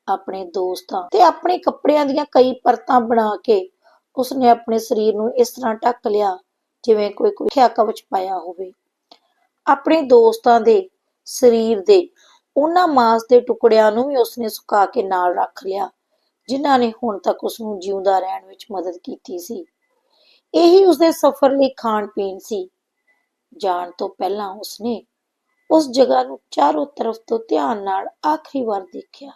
ਆਪਣੇ ਦੋਸਤਾਂ ਤੇ ਆਪਣੇ ਕੱਪੜਿਆਂ ਦੀਆਂ ਕਈ ਪਰਤਾਂ ਬਣਾ ਕੇ ਉਸਨੇ ਆਪਣੇ ਸਰੀਰ ਨੂੰ ਇਸ ਤਰ੍ਹਾਂ ਢੱਕ ਲਿਆ ਜਿਵੇਂ ਕੋਈ ਕੋਈ ਖਿਆ ਕਵਚ ਪਾਇਆ ਹੋਵੇ। ਆਪਣੇ ਦੋਸਤਾਂ ਦੇ ਸਰੀਰ ਦੇ ਉਹਨਾਂ ਮਾਸ ਦੇ ਟੁਕੜਿਆਂ ਨੂੰ ਵੀ ਉਸਨੇ ਸੁਕਾ ਕੇ ਨਾਲ ਰੱਖ ਲਿਆ, ਜਿਨ੍ਹਾਂ ਨੇ ਹੁਣ ਤੱਕ ਉਸ ਨੂੰ ਜਿਉਂਦਾ ਰਹਿਣ ਵਿੱਚ ਮਦਦ ਕੀਤੀ ਸੀ। ਇਹੀ ਉਸਦੇ ਸਫ਼ਰ ਲਈ ਖਾਣ ਪੀਣ ਸੀ। ਜਾਣ ਤੋਂ ਪਹਿਲਾਂ ਉਸਨੇ ਉਸ ਜਗ੍ਹਾ ਨੂੰ ਚਾਰੋਂ ਤਰਫ ਤੋਂ ਧਿਆਨ ਨਾਲ ਆਖਰੀ ਵਾਰ ਦੇਖਿਆ,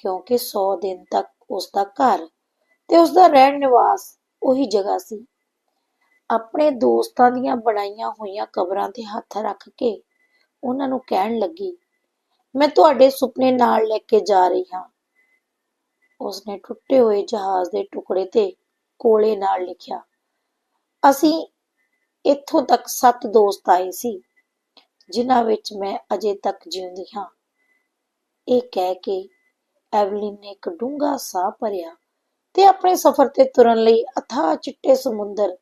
ਕਿਉਂਕਿ 100 ਦਿਨ ਤੱਕ ਉਸ ਦਾ ਘਰ ਤੇ ਉਸ ਦਾ ਰਹਿਣ ਨਿਵਾਸ ਉਹੀ ਜਗ੍ਹਾ ਸੀ। ਆਪਣੇ ਦੋਸਤਾਂ ਦੀਆਂ ਬਣਾਈਆਂ ਹੋਈਆਂ ਕਬਰਾਂ ਤੇ ਹੱਥ ਰੱਖ ਕੇ ਉਹਨਾਂ ਨੂੰ ਕਹਿਣ ਲੱਗੀ, ਮੈਂ ਤੁਹਾਡੇ ਸੁਪਨੇ ਨਾਲ ਲੈ ਕੇ ਜਾ ਰਹੀ ਹਾਂ। ਉਸਨੇ ਟੁੱਟੇ ਹੋਏ ਜਹਾਜ਼ ਦੇ ਟੁਕੜੇ ਤੇ ਕੋਲੇ ਨਾਲ ਲਿਖਿਆ, ਅਸੀਂ ਇੱਥੋਂ ਤੱਕ ਸੱਤ ਦੋਸਤ ਆਏ ਸੀ। ਜਿਨ੍ਹਾਂ ਵਿੱਚ ਮੈਂ ਅਜੇ ਤੱਕ ਜਿਉਂਦੀ ਹਾਂ। ਇਹ ਕਹਿ ਕੇ ਐਵਲਿਨ ਨੇ ਇੱਕ ਡੂੰਘਾ ਸਾਹ ਭਰਿਆ ਤੇ ਆਪਣੇ ਸਫ਼ਰ ਤੇ ਤੁਰਨ ਲਈ ਅਥਾਹ ਚਿੱਟੇ ਸਮੁੰਦਰ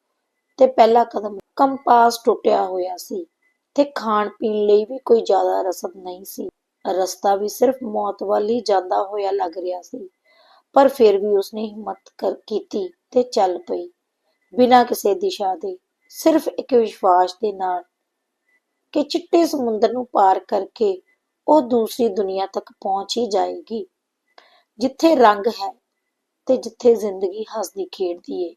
ਤੇ ਪਹਿਲਾ ਕਦਮ ਕੰਪਾਸ ਟੁੱਟਿਆ ਹੋਇਆ ਸੀ ਤੇ ਖਾਣ ਪੀਣ ਲਈ ਵੀ ਕੋਈ ਜ਼ਿਆਦਾ ਰਸਦ ਨਹੀਂ ਸੀ। ਰਸਤਾ ਵੀ ਸਿਰਫ ਮੌਤ ਵੱਲ ਹੀ ਜਾਂਦਾ ਹੋਇਆ ਲੱਗ ਰਿਹਾ ਸੀ, ਪਰ ਫਿਰ ਵੀ ਉਸਨੇ ਹਿੰਮਤ ਕਰ, ਕੀਤੀ ਤੇ ਚੱਲ ਪਈ। ਬਿਨਾਂ ਕਿਸੇ ਦਿਸ਼ਾ ਦੇ, ਸਿਰਫ ਇੱਕ ਵਿਸ਼ਵਾਸ ਦੇ ਨਾਲ ਕਿ ਚਿੱਟੇ ਸਮੁੰਦਰ ਨੂੰ ਪਾਰ ਕਰਕੇ ਉਹ ਦੂਸਰੀ ਦੁਨੀਆ ਤੱਕ ਪਹੁੰਚ ਹੀ ਜਾਏਗੀ। ਜਿੱਥੇ ਰੰਗ ਹੈ ਤੇ ਜਿੱਥੇ ਜ਼ਿੰਦਗੀ ਹੱਸਦੀ ਖੇਡਦੀ ਏ।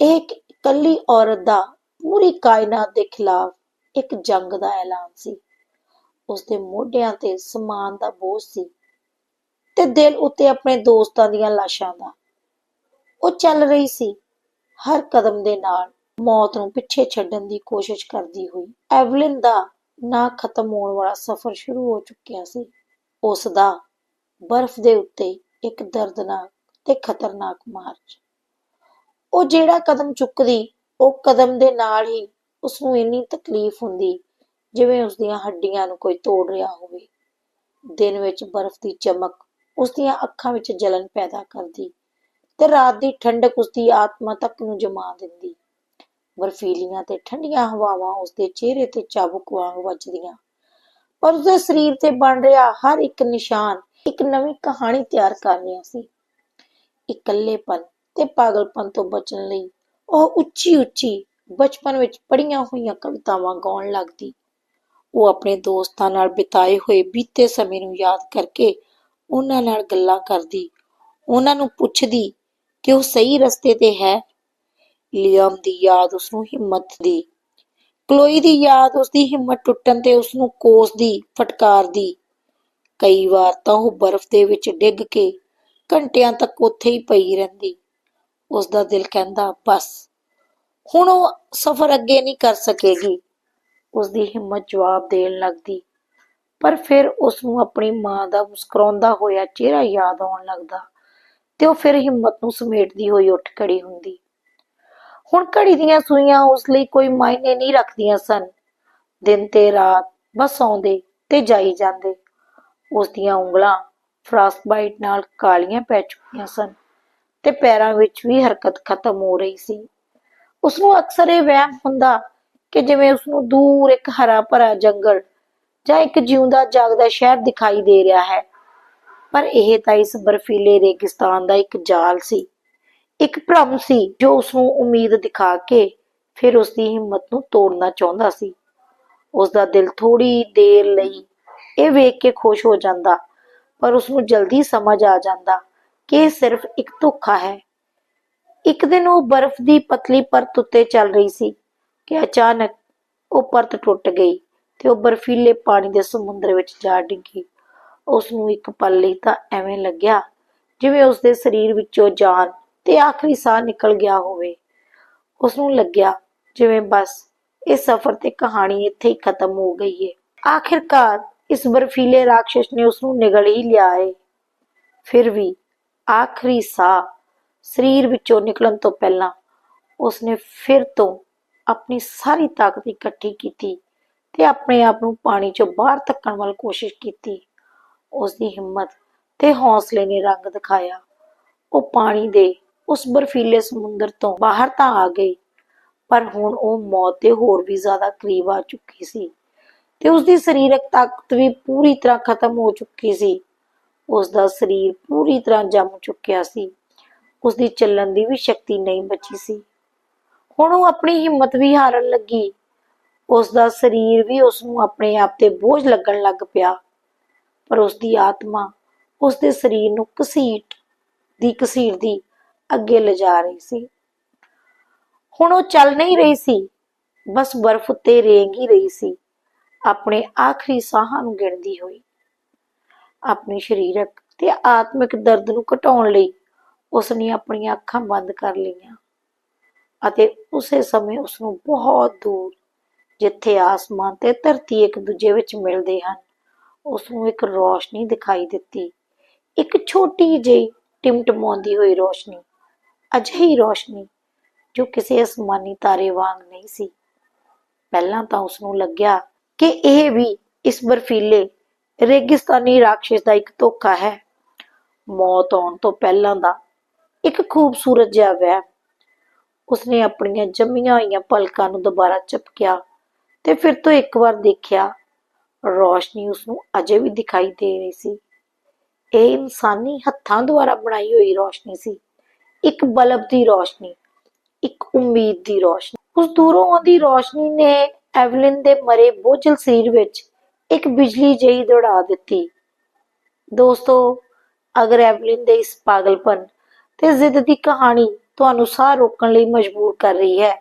ਇਹ ਇੱਕ ਇਕੱਲੀ ਔਰਤ ਦਾ ਪੂਰੀ ਕਾਇਨਾਤ ਦੇ ਖਿਲਾਫ ਇੱਕ ਜੰਗ ਦਾ ਐਲਾਨ ਸੀ। ਉਸਦੇ ਮੋਢਿਆਂ ਤੇ ਸਮਾਨ ਦਾ ਬੋਝ ਸੀ ਤੇ ਦਿਲ ਉੱਤੇ ਆਪਣੇ ਦੋਸਤਾਂ ਦੀਆਂ ਲਾਸ਼ਾਂ ਦਾ। ਉਹ ਚੱਲ ਰਹੀ ਸੀ ਹਰ ਕਦਮ ਦੇ ਨਾਲ। ਮੌਤ ਨੂੰ ਪਿੱਛੇ ਛੱਡਣ ਦੀ ਕੋਸ਼ਿਸ਼ ਕਰਦੀ ਹੋਈ, ਐਵਲਿਨ ਦਾ ਨਾ ਖਤਮ ਹੋਣ ਵਾਲਾ ਸਫ਼ਰ ਸ਼ੁਰੂ ਹੋ ਚੁੱਕਿਆ ਸੀ। ਉਸ ਦਾ ਬਰਫ਼ ਦੇ ਉੱਤੇ ਇੱਕ ਦਰਦਨਾਕ ਤੇ ਖਤਰਨਾਕ ਮਾਰਚ। ਉਹ ਜਿਹੜਾ ਕਦਮ ਚੁੱਕਦੀ, ਉਹ ਕਦਮ ਦੇ ਨਾਲ ਹੀ ਉਸ ਨੂੰ ਇੰਨੀ ਤਕਲੀਫ ਹੁੰਦੀ, ਜਿਵੇਂ ਉਸ ਦੀਆਂ ਹੱਡੀਆਂ ਨੂੰ ਕੋਈ ਤੋੜ ਰਿਹਾ ਹੋਵੇ। ਦਿਨ ਵਿੱਚ ਬਰਫ਼ ਦੀ ਚਮਕ ਉਸ ਦੀਆਂ ਅੱਖਾਂ ਵਿੱਚ ਜਲਨ ਪੈਦਾ ਕਰਦੀ ਤੇ ਰਾਤ ਦੀ ਠੰਡਕ ਉਸ ਦੀ ਆਤਮਾ ਤੱਕ ਨੂੰ ਜਮਾ ਦਿੰਦੀ। ਬਰਫੀਲੀਆਂ ਤੇ ਠੰਡੀਆਂ ਹਵਾਵਾਂ ਉਸ ਚਿਹਰੇ ਤੇ ਚਾਬੁਕ ਵਾਂਗ ਵੱਜਦੀਆਂ। ਪਰ ਉਸ ਸਰੀਰ ਤੇ ਬਣ ਰਿਹਾ ਹਰ ਇੱਕ ਨਿਸ਼ਾਨ ਇੱਕ ਨਵੀਂ ਕਹਾਣੀ ਤਿਆਰ ਕਰ ਰਿਹਾ ਸੀ। ਇਕੱਲੇਪਨ ਤੇ ਪਾਗਲਪਨ ਤੋਂ ਬਚਣ ਲਈ ਉਹ ਉੱਚੀ ਉੱਚੀ ਬਚਪਨ ਵਿੱਚ ਪੜੀਆਂ ਹੋਈਆਂ ਕਵਿਤਾਵਾਂ ਗਾਉਣ ਲੱਗਦੀ। ਉਹ ਆਪਣੇ ਦੋਸਤਾਂ ਨਾਲ ਬਿਤਾਏ ਹੋਏ ਬੀਤੇ ਸਮੇਂ ਨੂੰ ਯਾਦ ਕਰਕੇ ਉਹਨਾਂ ਨਾਲ ਗੱਲਾਂ ਕਰਦੀ। ਉਹਨਾਂ ਨੂੰ ਪੁੱਛਦੀ ਕਿ ਉਹ ਸਹੀ ਰਸਤੇ ਤੇ ਹੈ ਲਿਆਮ ਦੀ ਯਾਦ ਉਸ ਨੂੰ ਹਿੰਮਤ ਦੀ। ਕਲੋਈ ਦੀ ਯਾਦ ਉਸ ਦੀ ਹਿੰਮਤ ਟੁੱਟਣ ਤੇ ਉਸ ਨੂੰ ਕੋਸਦੀ ਫਟਕਾਰਦੀ ਕਈ ਵਾਰ ਤਾਂ ਉਹ ਬਰਫ਼ ਦੇ ਵਿੱਚ ਡਿੱਗ ਕੇ ਘੰਟਿਆਂ ਤੱਕ ਉੱਥੇ ਹੀ ਪਈ ਰਹਿੰਦੀ। ਉਸ ਦਾ ਦਿਲ ਕਹਿੰਦਾ, ਬਸ, ਹੁਣ ਉਹ ਸਫ਼ਰ ਅੱਗੇ ਨਹੀਂ ਕਰ ਸਕੇਗੀ। ਉਸ ਦੀ ਹਿੰਮਤ ਜਵਾਬ ਦੇਣ ਲੱਗਦੀ, ਪਰ ਫਿਰ ਉਸ ਨੂੰ ਆਪਣੀ ਮਾਂ ਦਾ ਮੁਸਕਰਾਉਂਦਾ ਹੋਇਆ ਚਿਹਰਾ ਯਾਦ ਆਉਣ ਲੱਗਦਾ ਤੇ ਉਹ ਫਿਰ ਹਿੰਮਤ ਨੂੰ ਸਮੇਟਦੀ ਹੋਈ ਉੱਠ ਖੜੀ ਹੁੰਦੀ। ਹੁਣ ਘੜੀ ਦੀਆਂ ਸੂਈਆਂ ਉਸ ਲਈ ਕੋਈ ਮਾਇਨੇ ਨਹੀਂ ਰੱਖਦੀਆਂ ਸਨ। ਦਿਨ ਤੇ ਰਾਤ ਬਸ ਆਉਂਦੇ ਤੇ ਜਾਈ ਜਾਂਦੇ। ਉਸ ਦੀਆਂ ਉਂਗਲਾਂ ਫਰਾਸਟਬਾਈਟ ਨਾਲ ਕਾਲੀਆਂ ਪੈ ਚੁੱਕੀਆਂ ਸਨ ਤੇ ਪੈਰਾਂ ਵਿੱਚ ਵੀ ਹਰਕਤ ਖਤਮ ਹੋ ਰਹੀ ਸੀ। ਉਸ ਨੂੰ ਅਕਸਰ ਇਹ ਵਹਿਮ ਹੁੰਦਾ ਕਿ ਜਿਵੇਂ ਉਸ ਨੂੰ ਦੂਰ ਇੱਕ ਹਰਾ ਭਰਾ ਜੰਗਲ ਜਾਂ ਇੱਕ ਜਿਉਂਦਾ ਜਾਗਦਾ ਸ਼ਹਿਰ ਦਿਖਾਈ ਦੇ ਰਿਹਾ ਹੈ। ਪਰ ਇਹ ਤਾਂ ਇਸ ਬਰਫੀਲੇ ਰੇਗਿਸਤਾਨ ਦਾ ਇੱਕ ਜਾਲ ਸੀ। ਇੱਕ ਭਰਮ ਸੀ ਜੋ ਉਸ ਨੂੰ ਉਮੀਦ ਦਿਖਾ ਕੇ ਫਿਰ ਉਸ ਦੀ ਹਿੰਮਤ ਨੂੰ ਤੋੜਨਾ ਚਾਹੁੰਦਾ ਸੀ। ਉਸ ਦਾ ਦਿਲ ਥੋੜੀ ਦੇਰ ਲਈ ਇਹ ਵੇਖ ਕੇ ਖੁਸ਼ ਹੋ ਜਾਂਦਾ, ਪਰ ਉਸ ਨੂੰ ਜਲਦੀ ਸਮਝ ਆ ਜਾਂਦਾ ਕਿ ਇਹ ਸਿਰਫ ਇੱਕ ਧੋਖਾ ਹੈ। ਇੱਕ ਦਿਨ ਉਹ ਬਰਫ਼ ਦੀ ਪਤਲੀ ਪਰਤ ਉੱਤੇ ਚੱਲ ਰਹੀ ਸੀ ਕਿ ਅਚਾਨਕ ਉਹ ਪਰਤ ਟੁੱਟ ਗਈ ਤੇ ਉਹ ਬਰਫੀਲੇ ਪਾਣੀ ਦੇ ਸਮੁੰਦਰ ਵਿੱਚ ਜਾ ਡਿੱਗੀ। ਉਸ ਨੂੰ ਇੱਕ ਪਲ ਲਈ ਤਾਂ ਐਵੇਂ ਲੱਗਿਆ ਜਿਵੇਂ ਉਸ ਦੇ ਸਰੀਰ ਵਿੱਚੋਂ ਜਾਨ ਤੇ ਆਖਰੀ ਸਾਹ ਨਿਕਲ ਗਿਆ ਹੋਵੇ। ਉਸ ਨੂੰ ਲੱਗਿਆ ਜਿਵੇਂ ਬਸ ਇਹ ਸਫ਼ਰ ਤੇ ਕਹਾਣੀ ਇੱਥੇ ਹੀ ਖਤਮ ਹੋ ਗਈ ਹੈ ਆਖਿਰਕਾਰ ਇਸ ਬਰਫੀਲੇ ਰਾਖਸ਼ ਨੇ ਉਸ ਨੂੰ ਨਿਗਲ ਹੀ ਲਿਆ ਹੈ ਫਿਰ ਵੀ ਆਖਰੀ ਸਾਹ ਸਰੀਰ ਵਿੱਚੋਂ ਨਿਕਲਣ ਤੋਂ ਪਹਿਲਾਂ ਉਸਨੇ ਫਿਰ ਤੋਂ ਆਪਣੀ ਸਾਰੀ ਤਾਕਤ ਇਕੱਠੀ ਕੀਤੀ ਤੇ ਆਪਣੇ ਆਪ ਨੂੰ ਪਾਣੀ ਚੋਂ ਬਾਹਰ ਧੱਕਣ ਵੱਲ ਕੋਸ਼ਿਸ਼ ਕੀਤੀ। ਉਸ ਦੀ ਹਿੰਮਤ ਤੇ ਹੌਸਲੇ ਨੇ ਰੰਗ ਦਿਖਾਇਆ। ਉਹ ਪਾਣੀ ਦੇ ਉਸ ਬਰਫੀਲੇ ਸਮੁੰਦਰ ਤੋਂ ਬਾਹਰ ਤਾਂ ਆ ਗਈ, ਪਰ ਹੁਣ ਉਹ ਮੌਤ ਦੇ ਹੋਰ ਵੀ ਜ਼ਿਆਦਾ ਕਰੀਬ ਆ ਚੁੱਕੀ ਸੀ ਤੇ ਉਸ ਦੀ ਸਰੀਰਕ ਤਾਕਤ ਵੀ ਪੂਰੀ ਤਰ੍ਹਾਂ ਖਤਮ ਹੋ ਚੁੱਕੀ ਸੀ। ਉਸ ਦਾ ਸਰੀਰ ਪੂਰੀ ਤਰ੍ਹਾਂ ਜੰਮ ਚੁੱਕਿਆ ਸੀ। ਉਸ ਦੀ ਚੱਲਣ ਦੀ ਵੀ ਸ਼ਕਤੀ ਨਹੀਂ ਬਚੀ ਸੀ। ਹੁਣ ਉਹ ਆਪਣੀ ਹਿੰਮਤ ਵੀ ਹਾਰਨ ਲੱਗੀ। ਉਸ ਦਾ ਸਰੀਰ ਵੀ ਉਸ ਨੂੰ ਆਪਣੇ ਆਪ ਤੇ ਬੋਝ ਲੱਗਣ ਲੱਗ ਪਿਆ। ਪਰ ਉਸ ਦੀ ਆਤਮਾ ਉਸ ਦੇ ਸਰੀਰ ਨੂੰ ਘਸੀਟ ਦੀ ਘਸੀਟਦੀ ਅੱਗੇ ਲਿਜਾ ਰਹੀ ਸੀ। ਹੁਣ ਉਹ ਚੱਲ ਨਹੀਂ ਰਹੀ ਸੀ। ਬਸ ਬਰਫ਼ ਉੱਤੇ ਰੇਂਗ ਹੀ ਰਹੀ ਸੀ। ਆਪਣੇ ਆਖਰੀ ਸਾਹਾਂ ਨੂੰ ਗਿਣਦੀ ਹੋਈ। ਆਪਣੇ ਸਰੀਰਕ ਤੇ ਆਤਮਿਕ ਦਰਦ ਨੂੰ ਘਟਾਉਣ ਲਈ ਉਸ ਨੇ ਆਪਣੀਆਂ ਅੱਖਾਂ ਬੰਦ ਕਰ ਲਈਆਂ ਅਤੇ ਉਸੇ ਸਮੇਂ ਉਸ ਨੂੰ ਬਹੁਤ ਦੂਰ, ਜਿੱਥੇ ਆਸਮਾਨ ਤੇ ਧਰਤੀ ਇੱਕ ਦੂਜੇ ਵਿੱਚ ਮਿਲਦੇ ਹਨ ਉਸ ਨੂੰ ਇੱਕ ਰੋਸ਼ਨੀ ਦਿਖਾਈ ਦਿੱਤੀ। ਇੱਕ ਛੋਟੀ ਜਿਹੀ ਟਿਮਟਮਾਉਂਦੀ ਹੋਈ ਰੋਸ਼ਨੀ। ਅਜਿਹੀ ਰੋਸ਼ਨੀ ਜੋ ਕਿਸੇ ਅਸਮਾਨੀ ਤਾਰੇ ਵਾਂਗ ਨਹੀਂ ਸੀ। ਪਹਿਲਾਂ ਤਾਂ ਉਸ ਨੂੰ ਲੱਗਿਆ ਕਿ ਇਹ ਵੀ ਇਸ ਬਰਫੀਲੇ ਰੇਗਿਸਤਾਨੀ ਰਾਖਸ਼ ਦਾ ਇੱਕ ਧੋਖਾ ਹੈ। ਮੌਤ ਆਉਣ ਤੋਂ ਪਹਿਲਾਂ ਦਾ ਇੱਕ ਖੂਬਸੂਰਤ ਜਿਹਾ ਵਹਿਮ ਉਸਨੇ ਆਪਣੀਆਂ ਜੰਮੀਆਂ ਹੋਈਆਂ ਪਲਕਾਂ ਨੂੰ ਦੁਬਾਰਾ ਚਪਕਿਆ ਤੇ ਫਿਰ ਤੋਂ ਇੱਕ ਵਾਰ ਦੇਖਿਆ, ਰੋਸ਼ਨੀ ਉਸ ਨੂੰ ਅਜੇ ਵੀ ਦਿਖਾਈ ਦੇ ਰਹੀ ਸੀ। ਇਹ ਇਨਸਾਨੀ ਹੱਥਾਂ ਦੁਆਰਾ ਬਣਾਈ ਹੋਈ ਰੋਸ਼ਨੀ ਸੀ। ਇੱਕ ਬਲਬ ਦੀ ਰੋਸ਼ਨੀ, ਇੱਕ ਉਮੀਦ ਦੀ ਰੋਸ਼ਨੀ। ਉਸ ਦੂਰੋਂ ਆਉਂਦੀ ਰੋਸ਼ਨੀ ਨੇ ਐਵਲਿਨ ਦੇ ਮਰੇ ਬੋਝਲ ਸਰੀਰ ਵਿੱਚ ਇੱਕ ਬਿਜਲੀ ਜਿਹੀ ਦੌੜਾ ਦਿੱਤੀ। ਦੋਸਤੋ, ਅਗਰ ਐਵਲਿਨ ਦੇ ਇਸ ਪਾਗਲਪਨ ਤੇ ਜ਼ਿੱਦ ਦੀ ਕਹਾਣੀ ਤੁਹਾਨੂੰ ਸਾਹ ਰੋਕਣ ਲਈ ਮਜਬੂਰ ਕਰ ਰਹੀ ਹੈ,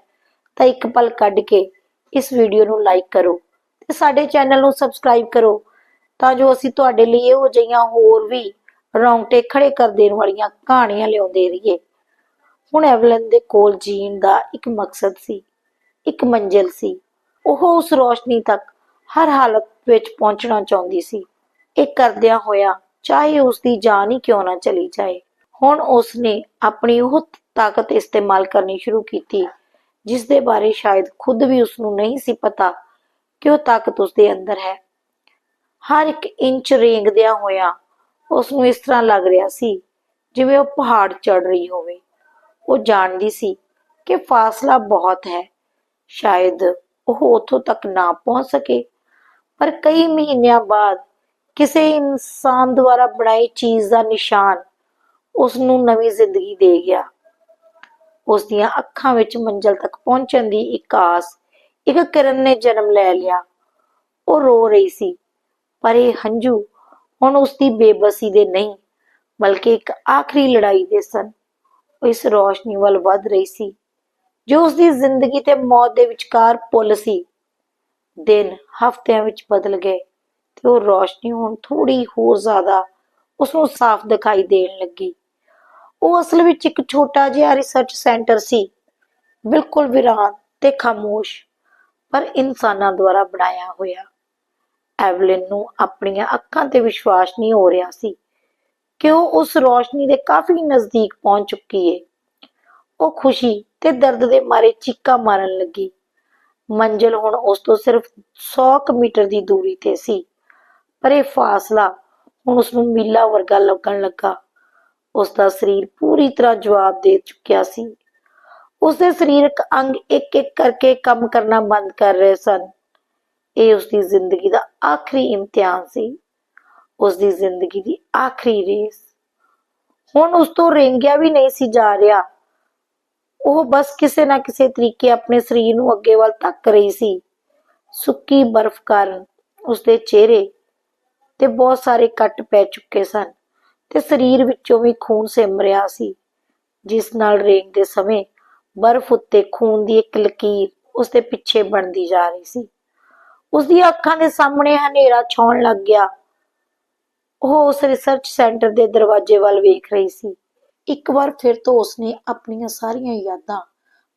ਤਾਂ ਇੱਕ ਪਲ ਕੱਢ ਕੇ ਇਸ ਵੀਡੀਓ ਨੂੰ ਲਾਈਕ ਕਰੋ ਤੇ ਸਾਡੇ ਚੈਨਲ ਨੂੰ ਸਬਸਕ੍ਰਾਈਬ ਕਰੋ, ਤਾਂ ਜੋ ਅਸੀਂ ਤੁਹਾਡੇ ਲਈ ਇਹੋ ਜਿਹੀਆਂ ਹੋਰ ਵੀ ਰੌਂਗਟੇ ਖੜੇ ਕਰ ਦੇਣ ਵਾਲੀਆਂ ਕਹਾਣੀਆਂ ਲਿਆਉਂਦੇ ਰਹੀਏ। ਹੁਣ ਐਵਲਨ ਦੇ ਕੋਲ ਜੀਣ ਦਾ ਇੱਕ ਮਕਸਦ ਸੀ, ਇੱਕ ਮੰਜ਼ਿਲ ਸੀ। ਉਹ ਉਸ ਰੋਸ਼ਨੀ ਤੱਕ ਹਰ ਹਾਲਤ ਵਿੱਚ ਪਹੁੰਚਣਾ ਚਾਹੁੰਦੀ ਸੀ। ਇਹ ਕਰਦਿਆਂ ਹੋਇਆ ਚਾਹੇ ਉਸ ਦੀ ਜਾਨ ਹੀ ਕਿਉਂ ਨਾ ਚਲੀ ਜਾਏ। ਹੁਣ ਉਸ ਨੇ ਆਪਣੀ ਉਹ ਤਾਕਤ ਇਸਤੇਮਾਲ ਕਰਨੀ ਸ਼ੁਰੂ ਕੀਤੀ, ਜਿਸ ਦੇ ਬਾਰੇ ਸ਼ਾਇਦ ਖੁਦ ਵੀ ਉਸ ਨੂੰ ਨਹੀਂ ਸੀ ਪਤਾ ਕਿ ਉਹ ਤਾਕਤ ਉਸ ਦੇ ਅੰਦਰ ਹੈ। ਹਰ ਇੱਕ ਇੰਚ ਰੇਂਗਦਿਆਂ ਹੋਇਆ ਉਸ ਨੂੰ ਇਸ ਤਰ੍ਹਾਂ ਲੱਗ ਰਿਹਾ ਸੀ ਜਿਵੇਂ ਉਹ ਪਹਾੜ ਚੜ ਰਹੀ ਹੋਵੇ। ਉਹ ਜਾਣਦੀ ਸੀ ਕਿ ਫਾਸਲਾ ਬਹੁਤ ਹੈ। ਸ਼ਾਇਦ ਉਹ ਉੱਥੋਂ ਤੱਕ ਨਾ ਪਹੁੰਚ ਸਕੇ। ਪਰ ਕਈ ਮਹੀਨਿਆਂ ਬਾਅਦ ਕਿਸੇ ਇਨਸਾਨ ਦੁਆਰਾ ਬਣਾਈ ਚੀਜ਼ ਦਾ ਨਿਸ਼ਾਨ ਉਸ ਨੂੰ ਨਵੀਂ ਜ਼ਿੰਦਗੀ ਦੇ ਗਿਆ। ਉਸ ਦੀਆਂ ਅੱਖਾਂ ਵਿੱਚ ਮੰਜ਼ਲ ਤੱਕ ਪਹੁੰਚਣ ਦੀ ਇੱਕ ਆਸ, ਇੱਕ ਕਿਰਨ ਨੇ ਜਨਮ ਲੈ ਲਿਆ। ਉਹ ਰੋ ਰਹੀ ਸੀ, ਪਰ ਇਹ ਹੰਝੂ ਹੁਣ ਉਸ ਦੀ ਬੇਬਸੀ ਦੇ ਨਹੀਂ, ਬਲਕਿ ਇੱਕ ਆਖਰੀ ਲੜਾਈ ਦੇ ਸਨ। ਇਸ ਰੋਸ਼ਨੀ ਵੱਲ ਵੱਧ ਰਹੀ ਸੀ, ਜੋ ਉਸ ਦੀ ਜ਼ਿੰਦਗੀ ਤੇ ਮੌਤ ਦੇ ਵਿਚਕਾਰ ਪੁੱਲ ਸੀ। ਦਿਨ ਹਫ਼ਤਿਆਂ ਵਿੱਚ ਬਦਲ ਗਏ ਤੇ ਉਹ ਰੋਸ਼ਨੀ ਹੁਣ ਥੋੜੀ ਹੋਰ ਜ਼ਿਆਦਾ ਉਸ ਨੂੰ ਸਾਫ਼ ਦਿਖਾਈ ਦੇਣ ਲੱਗੀ। ਉਹ ਅਸਲ ਵਿੱਚ ਇੱਕ ਛੋਟਾ ਜਿਹਾ ਰਿਸਰਚ ਸੈਂਟਰ ਸੀ। ਬਿਲਕੁਲ ਵਿਰਾਨ ਤੇ ਖਾਮੋਸ਼, ਪਰ ਇਨਸਾਨਾਂ ਦੁਆਰਾ ਬਣਾਇਆ ਹੋਇਆ। ਐਵਲਿਨ ਨੂੰ ਆਪਣੀਆਂ ਅੱਖਾਂ ਤੇ ਵਿਸ਼ਵਾਸ ਨਹੀਂ ਹੋ ਰਿਹਾ ਸੀ। ਕਿ ਉਹ ਉਸ ਰੋਸ਼ਨੀ ਦੇ ਕਾਫੀ ਨਜ਼ਦੀਕ ਪਹੁੰਚ ਚੁੱਕੀ ਏ? ਉਹ ਖੁਸ਼ੀ ਤੇ ਦਰਦ ਦੇ ਮਾਰੇ ਚੀਕਾਂ ਮਾਰਨ ਲੱਗੀ। ਮੰਜ਼ਿਲ ਹੁਣ ਉਸ ਤੋਂ ਸਿਰਫ 100 ਮੀਟਰ ਦੀ ਦੂਰੀ ਤੇ ਸੀ, ਪਰ ਇਹ ਫਾਸਲਾ ਹੁਣ ਉਸ ਨੂੰ ਮੀਲਾਂ ਵਰਗਾ ਲੱਗਣ ਲੱਗਾ। ਉਸ ਦਾ ਸਰੀਰ ਪੂਰੀ ਤਰ੍ਹਾਂ ਜਵਾਬ ਦੇ ਚੁੱਕਿਆ ਸੀ। ਉਸ ਦੇ ਸਰੀਰਕ ਅੰਗ ਇੱਕ ਇੱਕ ਕਰਕੇ ਕੰਮ ਕਰਨਾ ਬੰਦ ਕਰ ਰਹੇ ਸਨ। ਇਹ ਉਸ ਦੀ ਜ਼ਿੰਦਗੀ ਦਾ ਆਖਰੀ ਇਮਤਿਹਾਨ ਸੀ। ਉਸ ਦੀ ਜ਼ਿੰਦਗੀ ਦੀ ਆਖਰੀ ਰੇਸ। ਹੁਣ ਉਸ ਤੋਂ ਰੇਂਗਿਆ ਵੀ ਨਹੀਂ ਸੀ ਜਾ ਰਿਹਾ। ਉਹ ਬਸ ਕਿਸੇ ਨਾ ਕਿਸੇ ਤਰੀਕੇ ਆਪਣੇ ਸਰੀਰ ਨੂੰ ਅੱਗੇ ਵੱਲ ਧੱਕ ਰਹੀ ਸੀ। ਸੁੱਕੀ ਬਰਫ਼ ਕਾਰਨ ਉਸ ਦੇ ਚਿਹਰੇ ਤੇ ਬਹੁਤ ਸਾਰੇ ਕੱਟ ਪੈ ਚੁੱਕੇ ਸਨ ਤੇ ਸਰੀਰ ਵਿੱਚੋਂ ਵੀ ਖੂਨ ਸਿਮ ਰਿਹਾ ਸੀ, ਜਿਸ ਨਾਲ ਰੇਂਗ ਦੇ ਸਮੇਂ ਬਰਫ਼ ਉੱਤੇ ਖੂਨ ਦੀ ਇੱਕ ਲਕੀਰ ਉਸ ਦੇ ਪਿੱਛੇ ਬਣਦੀ ਜਾ ਰਹੀ ਸੀ। ਉਸ ਦੀਆਂ ਅੱਖਾਂ ਦੇ ਸਾਹਮਣੇ ਹਨੇਰਾ ਛਾਉਣ ਲੱਗ ਗਿਆ। ਉਹ ਉਸ ਰਿਸਰਚ ਸੈਂਟਰ ਦੇ ਦਰਵਾਜ਼ੇ ਵੱਲ ਵੇਖ ਰਹੀ ਸੀ। ਇੱਕ ਵਾਰ ਫਿਰ ਤੋਂ ਉਸਨੇ ਆਪਣੀਆਂ ਸਾਰੀਆਂ ਯਾਦਾਂ,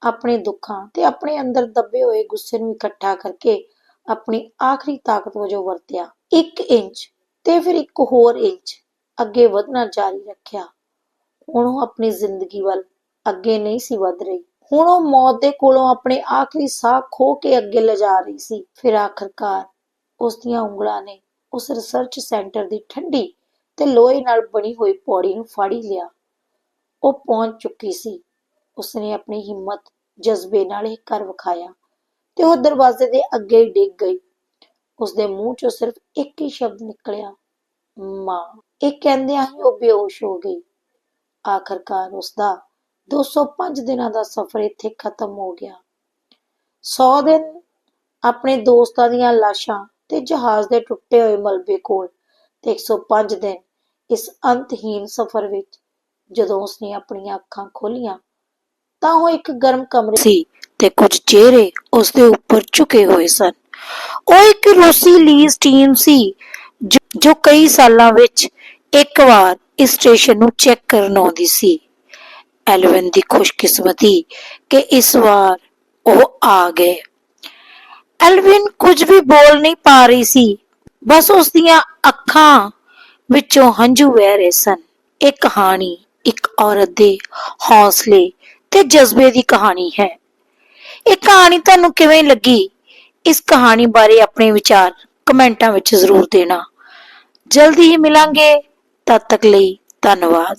ਆਪਣੇ ਦੁੱਖਾਂ ਤੇ ਆਪਣੇ ਅੰਦਰ ਦੱਬੇ ਹੋਏ ਗੁੱਸੇ ਨੂੰ ਇਕੱਠਾ ਕਰਕੇ ਆਪਣੀ ਆਖਰੀ ਤਾਕਤ ਵਜੋਂ ਵਰਤਿਆ। ਇੱਕ ਇੰਚ ਤੇ ਫਿਰ ਇੱਕ ਹੋਰ ਇੰਚ ਅੱਗੇ ਵਧਣਾ ਜਾਰੀ ਰੱਖਿਆ। ਹੁਣ ਉਹ ਆਪਣੀ ਜ਼ਿੰਦਗੀ ਵੱਲ ਅੱਗੇ ਨਹੀਂ ਸੀ ਵਧ ਰਹੀ। ਹੁਣ ਉਹ ਮੌਤ ਦੇ ਕੋਲੋਂ ਆਪਣੇ ਆਖਰੀ ਸਾਹ ਖੋ ਕੇ ਅੱਗੇ ਲਿਜਾ ਰਹੀ ਸੀ। ਫਿਰ ਆਖਰਕਾਰ ਉਸ ਦੀਆਂ ਉਂਗਲਾਂ ਨੇ ਉਸ ਰਿਸਰਚ ਸੈਂਟਰ ਦੀ ਠੰਡੀ ਤੇ ਲੋਹੇ ਨਾਲ ਬਣੀ ਹੋਈ ਪੌੜੀ ਨੂੰ ਫਾੜੀ ਲਿਆ। ਉਹ ਪਹੁੰਚ ਚੁੱਕੀ ਸੀ। ਉਸਨੇ ਆਪਣੀ ਹਿੰਮਤ, ਜਜ਼ਬੇ ਨਾਲ ਇਹ ਕਰ ਵਿਖਾਇਆ ਤੇ ਉਹ ਦਰਵਾਜ਼ੇ ਦੇ ਅੱਗੇ ਹੀ ਡਿੱਗ ਗਈ। ਉਸਦੇ ਮੂੰਹ ਚੋਂ ਸਿਰਫ ਇੱਕ ਹੀ ਸ਼ਬਦ ਨਿਕਲਿਆ, ਮਾਂ। ਇਹ ਕਹਿੰਦਿਆਂ ਹੀ ਉਹ ਬੇਹੋਸ਼ ਹੋ ਗਈ। ਆਖਰਕਾਰ ਉਸਦਾ 205 ਦਿਨਾਂ ਦਾ ਸਫ਼ਰ ਇੱਥੇ ਖਤਮ ਹੋ ਗਿਆ। 100 ਦਿਨ ਆਪਣੇ ਦੋਸਤਾਂ ਦੀਆਂ ਲਾਸ਼ਾਂ ਤੇ ਜਹਾਜ਼ ਦੇ ਟੁੱਟੇ ਹੋਏ ਮਲਬੇ ਕੋਲ ਤੇ 105 ਦਿਨ ਇਸ ਅੰਤਹੀਨ ਸਫ਼ਰ ਵਿੱਚ ਜਦੋਂ ਉਸਨੇ ਆਪਣੀਆਂ ਅੱਖਾਂ ਖੋਲੀਆਂ ਤਾਂ ਉਹ ਇੱਕ ਗਰਮ ਕਮਰੇ ਸੀ ਤੇ ਕੁਝ ਚਿਹਰੇ ਉਸ ਉੱਪਰ ਝੁਕੇ ਹੋਏ ਸਨ। ਉਹ ਇੱਕ ਰੂਸੀ ਲੀਜ਼ ਟੀਮ ਸੀ, ਜੋ- ਜੋ ਕਈ ਸਾਲਾਂ ਵਿੱਚ ਇੱਕ ਵਾਰ ਇਸ ਸਟੇਸ਼ਨ ਨੂੰ ਚੈੱਕ ਕਰਨ ਆਉਂਦੀ ਸੀ। ਐਲਵਨ ਦੀ ਖੁਸ਼ਕਿਸਮਤੀ ਕਿ ਇਸ ਵਾਰ ਉਹ ਆ ਗਏ। ਐਲਵਿਨ ਕੁਝ ਵੀ ਬੋਲ ਨਹੀਂ ਪਾ ਰਹੀ ਸੀ। ਬਸ ਉਸ ਦੀਆਂ ਅੱਖਾਂ ਵਿੱਚੋਂ ਹੰਝੂ ਵਹਿ ਰਹੇ ਸਨ। ਇਹ ਕਹਾਣੀ ਇੱਕ ਔਰਤ ਦੇ ਹੌਸਲੇ ਤੇ ਜਜ਼ਬੇ ਦੀ ਕਹਾਣੀ ਹੈ। ਇਹ ਕਹਾਣੀ ਤੁਹਾਨੂੰ ਕਿਵੇਂ ਲੱਗੀ? ਇਸ ਕਹਾਣੀ ਬਾਰੇ ਆਪਣੇ ਵਿਚਾਰ ਕਮੈਂਟਾਂ ਵਿੱਚ ਜ਼ਰੂਰ ਦੇਣਾ। ਜਲਦੀ ਹੀ ਮਿਲਾਂਗੇ। ਤਦ ਤੱਕ ਲਈ ਧੰਨਵਾਦ।